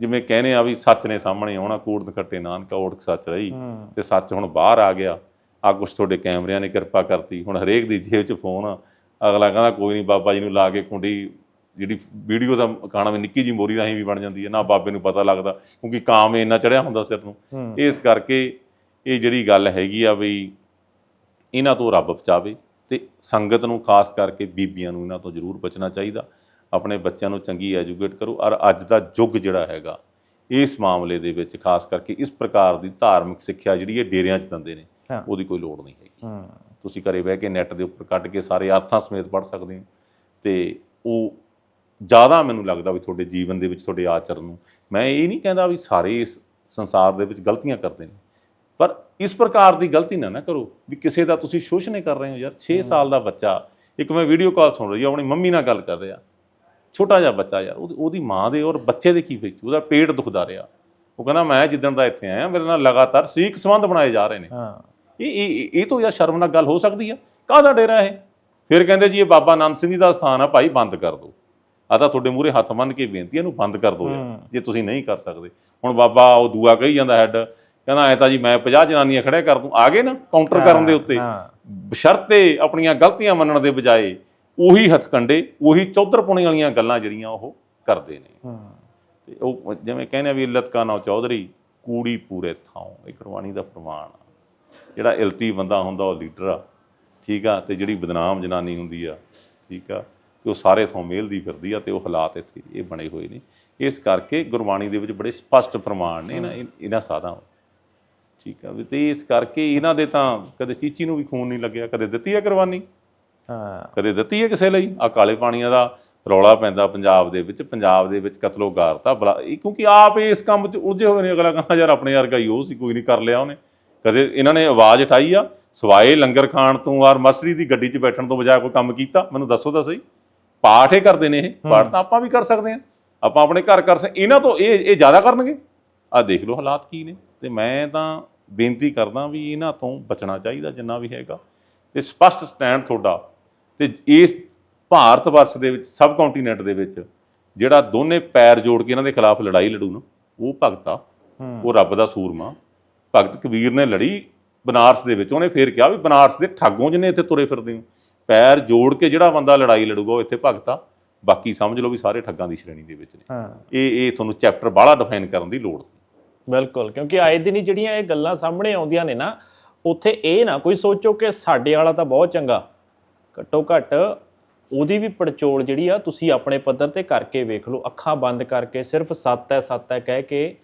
ਜਿਵੇਂ ਕਹਿੰਦੇ ਆ ਵੀ ਸੱਚ ਨੇ ਸਾਹਮਣੇ ਆਉਣਾ ਕੂੜ ਖੱਟੇ ਨਾਨਕਾ ਓੜਕ ਸੱਚ ਰਹੀ ਤੇ ਸੱਚ ਹੁਣ ਬਾਹਰ ਆ ਗਿਆ। ਆ ਕੁਛ ਤੁਹਾਡੇ ਕੈਮਰਿਆਂ ਨੇ ਕਿਰਪਾ ਕਰਤੀ। ਹੁਣ ਹਰੇਕ ਦੀ ਜੇਬ 'ਚ ਫੋਨ ਆ। ਅਗਲਾ ਕਹਿੰਦਾ ਕੋਈ ਨਹੀਂ ਬਾਬਾ ਜੀ ਨੂੰ ਲਾ ਕੇ ਕੁੰਡੀ ਜਿਹੜੀ ਵੀਡੀਓ ਦਾ ਕਾਣਾ ਵੀ ਨਿੱਕੀ ਜੀ ਮੋਰੀ ਰਾਹੀਂ ਵੀ ਬਣ ਜਾਂਦੀ ਹੈ। ਨਾ ਬਾਬੇ ਨੂੰ ਪਤਾ ਲੱਗਦਾ ਕਿਉਂਕਿ ਕਾਮ ਇੰਨਾ ਚੜਿਆ ਹੁੰਦਾ ਸਿਰ ਨੂੰ। ਇਸ ਕਰਕੇ ਇਹ ਜਿਹੜੀ ਗੱਲ ਹੈਗੀ ਆ ਵੀ ਇਹਨਾਂ ਤੋਂ ਰੱਬ ਬਚਾਵੇ ਤੇ ਸੰਗਤ ਨੂੰ ਖਾਸ ਕਰਕੇ ਬੀਬੀਆਂ ਨੂੰ ਇਹਨਾਂ ਤੋਂ ਜ਼ਰੂਰ ਬਚਣਾ ਚਾਹੀਦਾ। ਆਪਣੇ ਬੱਚਿਆਂ ਨੂੰ ਚੰਗੀ ਐਜੂਕੇਟ ਕਰੋ ਔਰ ਅੱਜ ਦਾ ਯੁੱਗ ਜਿਹੜਾ ਹੈਗਾ ਇਸ ਮਾਮਲੇ ਦੇ ਵਿੱਚ ਖਾਸ ਕਰਕੇ ਇਸ ਪ੍ਰਕਾਰ ਦੀ ਧਾਰਮਿਕ ਸਿੱਖਿਆ ਜਿਹੜੀ ਇਹ ਡੇਰਿਆਂ 'ਚ ਦਿੰਦੇ ਨੇ। ਉਹਦੀ ਕੋਈ ਲੋੜ ਨਹੀਂ ਹੈਗੀ। ਤੁਸੀਂ ਘਰੇ ਬਹਿ ਕੇ ਨੈੱਟ ਦੇ ਉੱਪਰ ਕੱਢ ਕੇ ਸਾਰੇ ਅਰਥਾਂ ਸਮੇਤ ਪੜ੍ਹ ਸਕਦੇ ਹੋ ਤੇ ਉਹ ਜ਼ਿਆਦਾ ਮੈਨੂੰ ਲੱਗਦਾ ਵੀ ਤੁਹਾਡੇ ਜੀਵਨ ਦੇ ਵਿੱਚ ਤੁਹਾਡੇ ਆਚਰਨ ਨੂੰ। ਮੈਂ ਇਹ ਨਹੀਂ ਕਹਿੰਦਾ ਵੀ ਸਾਰੇ ਇਸ ਸੰਸਾਰ ਦੇ ਵਿੱਚ ਗਲਤੀਆਂ ਕਰਦੇ ਨੇ ਪਰ ਇਸ ਪ੍ਰਕਾਰ ਦੀ ਗਲਤੀ ਨਾ ਨਾ ਕਰੋ ਵੀ ਕਿਸੇ ਦਾ ਤੁਸੀਂ ਸ਼ੋਸ਼ਣ ਕਰ ਰਹੇ ਹੋ ਯਾਰ। 6 ਸਾਲ ਦਾ ਬੱਚਾ ਇੱਕ ਮੈਂ ਵੀਡੀਓ ਕਾਲ ਸੁਣ ਰਹੀ ਹਾਂ ਆਪਣੀ ਮੰਮੀ ਨਾਲ ਗੱਲ ਕਰ ਰਿਹਾ। ਛੋਟਾ ਜਿਹਾ ਬੱਚਾ ਯਾਰ ਉਹਦੀ- ਮਾਂ ਦੇ ਔਰ ਬੱਚੇ ਦੇ ਕੀ ਵਿੱਚ ਉਹਦਾ ਪੇਟ ਦੁਖਦਾ ਰਿਹਾ। ਉਹ ਕਹਿੰਦਾ ਮੈਂ ਜਿੱਦਣ ਦਾ ਇੱਥੇ ਆਇਆ ਮੇਰੇ ਨਾਲ ਲਗਾਤਾਰ ਸਰੀਕ ਸੰਬੰਧ ਬਣਾਏ ਜਾ ਰਹੇ ਨੇ। ਹਾਂ। ਇਹ ਇਹ ਤੋਂ ਯਾਰ ਸ਼ਰਮਨਾਕ ਗੱਲ ਹੋ ਸਕਦੀ ਆ। ਕਾਹਦਾ ਡੇਰਾ ਇਹ? ਫਿਰ ਕਹਿੰਦੇ ਜੀ ਇਹ ਬਾਬਾ ਨਾਨਕ ਸਿੰਘ ਜੀ ਦਾ ਸਥਾਨ ਆ ਭਾਈ ਬੰਦ ਕਰ ਦਿਓ ਆ ਤਾਂ ਤੁਹਾਡੇ ਮੂਹਰੇ ਹੱਥ ਬੰਨ ਕੇ ਬੇਨਤੀ ਇਹਨੂੰ ਬੰਦ ਕਰ ਦਿਓ ਹੂੰ। ਜੇ ਤੁਸੀਂ ਨਹੀਂ ਕਰ ਸਕਦੇ। ਹੁਣ ਬਾਬਾ ਉਹ ਦੂਆ ਕਹੀ ਜਾਂਦਾ ਹੈਡ ਕਹਿੰਦਾ ਐ ਤਾਂ ਜੀ ਮੈਂ 50 ਜਨਾਨੀਆਂ ਖੜਿਆ ਕਰ ਦੂੰ ਆ ਗਏ ਨਾ ਕਾਊਂਟਰ ਕਰਨ ਦੇ ਉੱਤੇ। ਬਸ਼ਰਤੇ ਆਪਣੀਆਂ ਗਲਤੀਆਂ ਮੰਨਣ ਦੇ ਬਜਾਏ ਉਹੀ ਹੱਥਕੰਡੇ ਉਹੀ ਚੌਧਰ ਪੁਣੇ ਵਾਲੀਆਂ ਗੱਲਾਂ ਜਿਹੜੀਆਂ ਉਹ ਕਰਦੇ ਨੇ। ਤੇ ਉਹ ਜਿਵੇਂ ਕਹਿੰਦੇ ਆ ਵੀ ਇੱਲਤ ਕਾ ਨਾ ਚੌਧਰੀ ਕੂੜੀ ਪੂਰੇ ਥਾਂ ਇਹ ਗੁਰਬਾਣੀ ਦਾ ਪ੍ਰਮਾਣ ਜਿਹੜਾ ਇਲਤੀ ਬੰਦਾ ਹੁੰਦਾ ਉਹ ਲੀਡਰ ਆ ਠੀਕ ਆ? ਤੇ ਜਿਹੜੀ ਬਦਨਾਮ ਜਨਾਨੀ ਹੁੰਦੀ ਆ ਠੀਕ ਆ? ਤੇ ਉਹ ਸਾਰੇ ਥਾਂ ਮੇਲਦੀ ਫਿਰਦੀ ਆ ਤੇ ਉਹ ਹਾਲਾਤ ਇੱਥੇ ਇਹ ਬਣੇ ਹੋਏ ਨੇ। ਇਸ ਕਰਕੇ ਗੁਰਬਾਣੀ ਦੇ ਵਿੱਚ ਬੜੇ ਸਪਸ਼ਟ ਪ੍ਰਮਾਣ ਨੇ ਇਹਨਾਂ ਇਹਨਾਂ ਸਾਧਾਂ ਠੀਕ ਆ ਵੀ ਤੇ ਇਸ ਕਰਕੇ ਇਹਨਾਂ ਦੇ ਤਾਂ ਕਦੇ ਚੀਚੀ ਨੂੰ ਵੀ ਖੂਨ ਨਹੀਂ ਲੱਗਿਆ ਕਦੇ ਦਿੱਤੀ ਆ ਕੁਰਬਾਨੀ? ਹਾਂ। ਕਦੇ ਦਿੱਤੀ ਹੈ ਕਿਸੇ ਲਈ? ਆ ਕਾਲੇ ਪਾਣੀਆਂ ਦਾ ਰੌਲਾ ਪੈਂਦਾ ਪੰਜਾਬ ਦੇ ਵਿੱਚ ਪੰਜਾਬ ਦੇ ਵਿੱਚ ਕਤਲੋ ਗਾਰਤਾ ਬਲਾ ਇਹ ਕਿਉਂਕਿ ਆਪ ਇਸ ਕੰਮ 'ਚ ਉਲਝੇ ਹੋਏ ਨੇ ਅਗਲਾ ਕਹਿੰਦਾ ਯਾਰ ਆਪਣੇ ਵਰਗਾ ਹੀ ਉਹ ਸੀ ਕੋਈ ਨਹੀਂ ਕਰ ਲਿਆ ਉਹਨੇ। ਕਦੇ ਇਹਨਾਂ ਨੇ ਆਵਾਜ਼ ਉਠਾਈ ਆ ਸਵਾਏ ਲੰਗਰ ਖਾਣ ਤੋਂ ਔਰ ਮਸਰੀ ਦੀ ਗੱਡੀ 'ਚ ਬੈਠਣ ਤੋਂ ਬਜਾਏ ਕੋਈ ਕੰਮ ਕੀਤਾ? ਮੈਨੂੰ ਦੱਸੋ ਤਾਂ ਸਹੀ। ਪਾਠ ਇਹ ਕਰਦੇ ਨੇ ਇਹ ਪਾਠ ਤਾਂ ਆਪਾਂ ਵੀ ਕਰ ਸਕਦੇ ਹਾਂ ਆਪਾਂ ਆਪਣੇ ਘਰ ਕਰ ਸਕਦੇ ਇਹਨਾਂ ਤੋਂ ਇਹ ਇਹ ਜ਼ਿਆਦਾ ਕਰਨਗੇ? ਆ ਦੇਖ ਲਓ ਹਾਲਾਤ ਕੀ ਨੇ। ਤੇ ਮੈਂ ਤਾਂ ਬੇਨਤੀ ਕਰਦਾ ਵੀ ਇਹਨਾਂ ਤੋਂ ਬਚਣਾ ਚਾਹੀਦਾ ਜਿੰਨਾ ਵੀ ਹੈਗਾ। ਤੇ ਸਪਸ਼ਟ ਸਟੈਂਡ ਤੁਹਾਡਾ ਤੇ ਇਸ ਭਾਰਤ ਵਰਸ਼ ਦੇ ਵਿੱਚ ਸਬ ਕੰਟੀਨੈਂਟ ਦੇ ਵਿੱਚ ਜਿਹੜਾ ਦੋਨੇ ਪੈਰ ਜੋੜ ਕੇ ਇਹਨਾਂ ਦੇ ਖਿਲਾਫ ਲੜਾਈ ਲੜੂ ਨਾ ਉਹ ਭਗਤ ਆ। ਉਹ ਰੱਬ ਦਾ ਸੂਰਮਾ। ਭਗਤ ਕਬੀਰ ਨੇ ਲੜੀ ਬਨਾਰਸ ਦੇ ਵਿੱਚ। ਉਹਨੇ ਫੇਰ ਕਿਹਾ ਵੀ ਬਨਾਰਸ ਦੇ ਠਾਗੋਂ ਜਿਹਨੇ ਇੱਥੇ ਤੁਰੇ ਫਿਰਦੇ ਹੋ। ਪੈਰ ਜੋੜ ਕੇ ਜਿਹੜਾ ਬੰਦਾ ਲੜਾਈ ਲੜੂਗਾ ਉਹ ਇੱਥੇ ਭਗਤ ਬਾਕੀ ਸਮਝ ਲਓ ਵੀ ਸਾਰੇ ਠੱਗਾਂ ਦੀ ਸ਼੍ਰੇਣੀ ਦੇ ਵਿੱਚ ਨੇ। ਇਹ ਇਹ ਤੁਹਾਨੂੰ ਚੈਪਟਰ ਬਾਹਲਾ ਡਿਫਾਈਨ ਕਰਨ ਦੀ ਲੋੜ। ਬਿਲਕੁਲ, ਕਿਉਂਕਿ ਆਏ ਦਿਨ ਹੀ ਜਿਹੜੀਆਂ ਇਹ ਗੱਲਾਂ ਸਾਹਮਣੇ ਆਉਂਦੀਆਂ ਨੇ ਨਾ, ਉੱਥੇ ਇਹ ਨਾ ਕੋਈ ਸੋਚੋ ਕਿ ਸਾਡੇ ਵਾਲਾ ਤਾਂ ਬਹੁਤ ਚੰਗਾ। ਘੱਟੋ ਘੱਟ ਉਹਦੀ ਵੀ ਪੜਚੋਲ ਜਿਹੜੀ ਆ, ਤੁਸੀਂ ਆਪਣੇ ਪੱਧਰ ਤੇ ਕਰਕੇ ਵੇਖ ਲਓ, ਅੱਖਾਂ ਬੰਦ ਕਰਕੇ, ਸਿਰਫ ਸੱਤ ਹੈ ਸੱਤ ਹੈ ਕਹਿ ਕੇ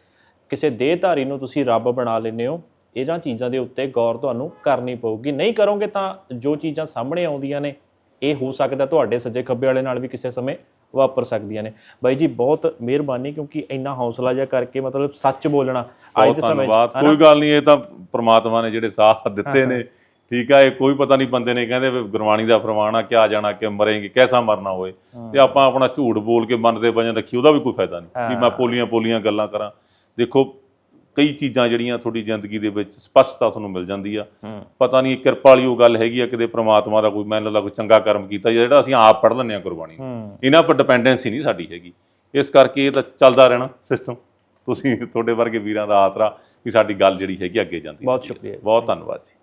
ਕਿਸੇ ਦੇਹਧਾਰੀ ਨੂੰ ਤੁਸੀਂ ਰੱਬ ਬਣਾ ਲੈਂਦੇ ਹੋ, ਇਹਨਾਂ ਚੀਜ਼ਾਂ ਦੇ ਉੱਤੇ ਗੌਰ ਤੁਹਾਨੂੰ ਕਰਨੀ ਪਊਗੀ। ਨਹੀਂ ਕਰੋਗੇ ਤਾਂ ਜੋ ਚੀਜ਼ਾਂ ਸਾਹਮਣੇ ਆਉਂਦੀਆਂ ਨੇ, ਇਹ ਹੋ ਸਕਦਾ ਤੁਹਾਡੇ ਸੱਜੇ ਖੱਬੇ ਵਾਲੇ ਨਾਲ ਵੀ ਕਿਸੇ ਸਮੇਂ ਵਾਪਰ ਸਕਦੀਆਂ ਨੇ। ਬਾਈ ਜੀ ਬਹੁਤ ਮਿਹਰਬਾਨੀ ਕਿਉਂਕਿ ਇੰਨਾ ਹੌਸਲਾ ਜਿਹਾ ਕਰਕੇ ਮਤਲਬ ਸੱਚ ਬੋਲਣਾ ਅੱਜ ਦੇ ਸਮੇਂ ਧੰਨਵਾਦ? ਕੋਈ ਗੱਲ ਨਹੀਂ ਇਹ ਤਾਂ ਪ੍ਰਮਾਤਮਾ ਨੇ ਜਿਹੜੇ ਸਾਥ ਦਿੱਤੇ ਨੇ ਠੀਕ ਆ ਇਹ ਕੋਈ ਪਤਾ ਨਹੀਂ ਬੰਦੇ ਨੇ ਕਹਿੰਦੇ ਗੁਰਬਾਣੀ ਦਾ ਫਰਮਾਨ ਆ ਕਿਆ ਜਾਣਾ ਕਿ ਮਰੇਂਗੇ ਕੈਸਾ ਮਰਨਾ ਹੋਏ। ਤੇ ਆਪਾਂ ਆਪਣਾ ਝੂਠ ਬੋਲ ਕੇ ਮਨ ਦੇ ਵਜਨ ਰੱਖੀ ਉਹਦਾ ਵੀ ਕੋਈ ਫਾਇਦਾ ਨਹੀਂ ਵੀ ਮੈਂ ਪੋਲੀਆਂ ਪੋਲੀਆਂ ਗੱਲਾਂ ਕਰਾਂ। ਦੇਖੋ ਕਈ ਚੀਜ਼ਾਂ ਜਿਹੜੀਆਂ ਤੁਹਾਡੀ ਜ਼ਿੰਦਗੀ ਦੇ ਵਿੱਚ ਸਪਸ਼ਟਤਾ ਤੁਹਾਨੂੰ ਮਿਲ ਜਾਂਦੀ ਆ। ਪਤਾ ਨਹੀਂ ਕਿਰਪਾ ਵਾਲੀ ਉਹ ਗੱਲ ਹੈਗੀ ਆ ਕਿਤੇ ਪ੍ਰਮਾਤਮਾ ਦਾ ਕੋਈ ਮੈਨੂੰ ਲੱਗਦਾ ਕੋਈ ਚੰਗਾ ਕਰਮ ਕੀਤਾ ਜਿਹੜਾ ਅਸੀਂ ਆਪ ਪੜ੍ਹ ਲੈਂਦੇ ਆ ਗੁਰਬਾਣੀ ਇਹਨਾਂ ਪਰ ਡਿਪੈਂਡੈਂਸੀ ਨਹੀਂ ਸਾਡੀ ਹੈਗੀ। ਇਸ ਕਰਕੇ ਇਹ ਤਾਂ ਚੱਲਦਾ ਰਹਿਣਾ ਸਿਸਟਮ ਤੁਸੀਂ ਤੁਹਾਡੇ ਵਰਗੇ ਵੀਰਾਂ ਦਾ ਆਸਰਾ ਵੀ ਸਾਡੀ ਗੱਲ ਜਿਹੜੀ ਹੈਗੀ ਅੱਗੇ ਜਾਂਦੀ ਬਹੁਤ। ਸ਼ੁਕਰੀਆ। ਬਹੁਤ ਧੰਨਵਾਦ ਜੀ।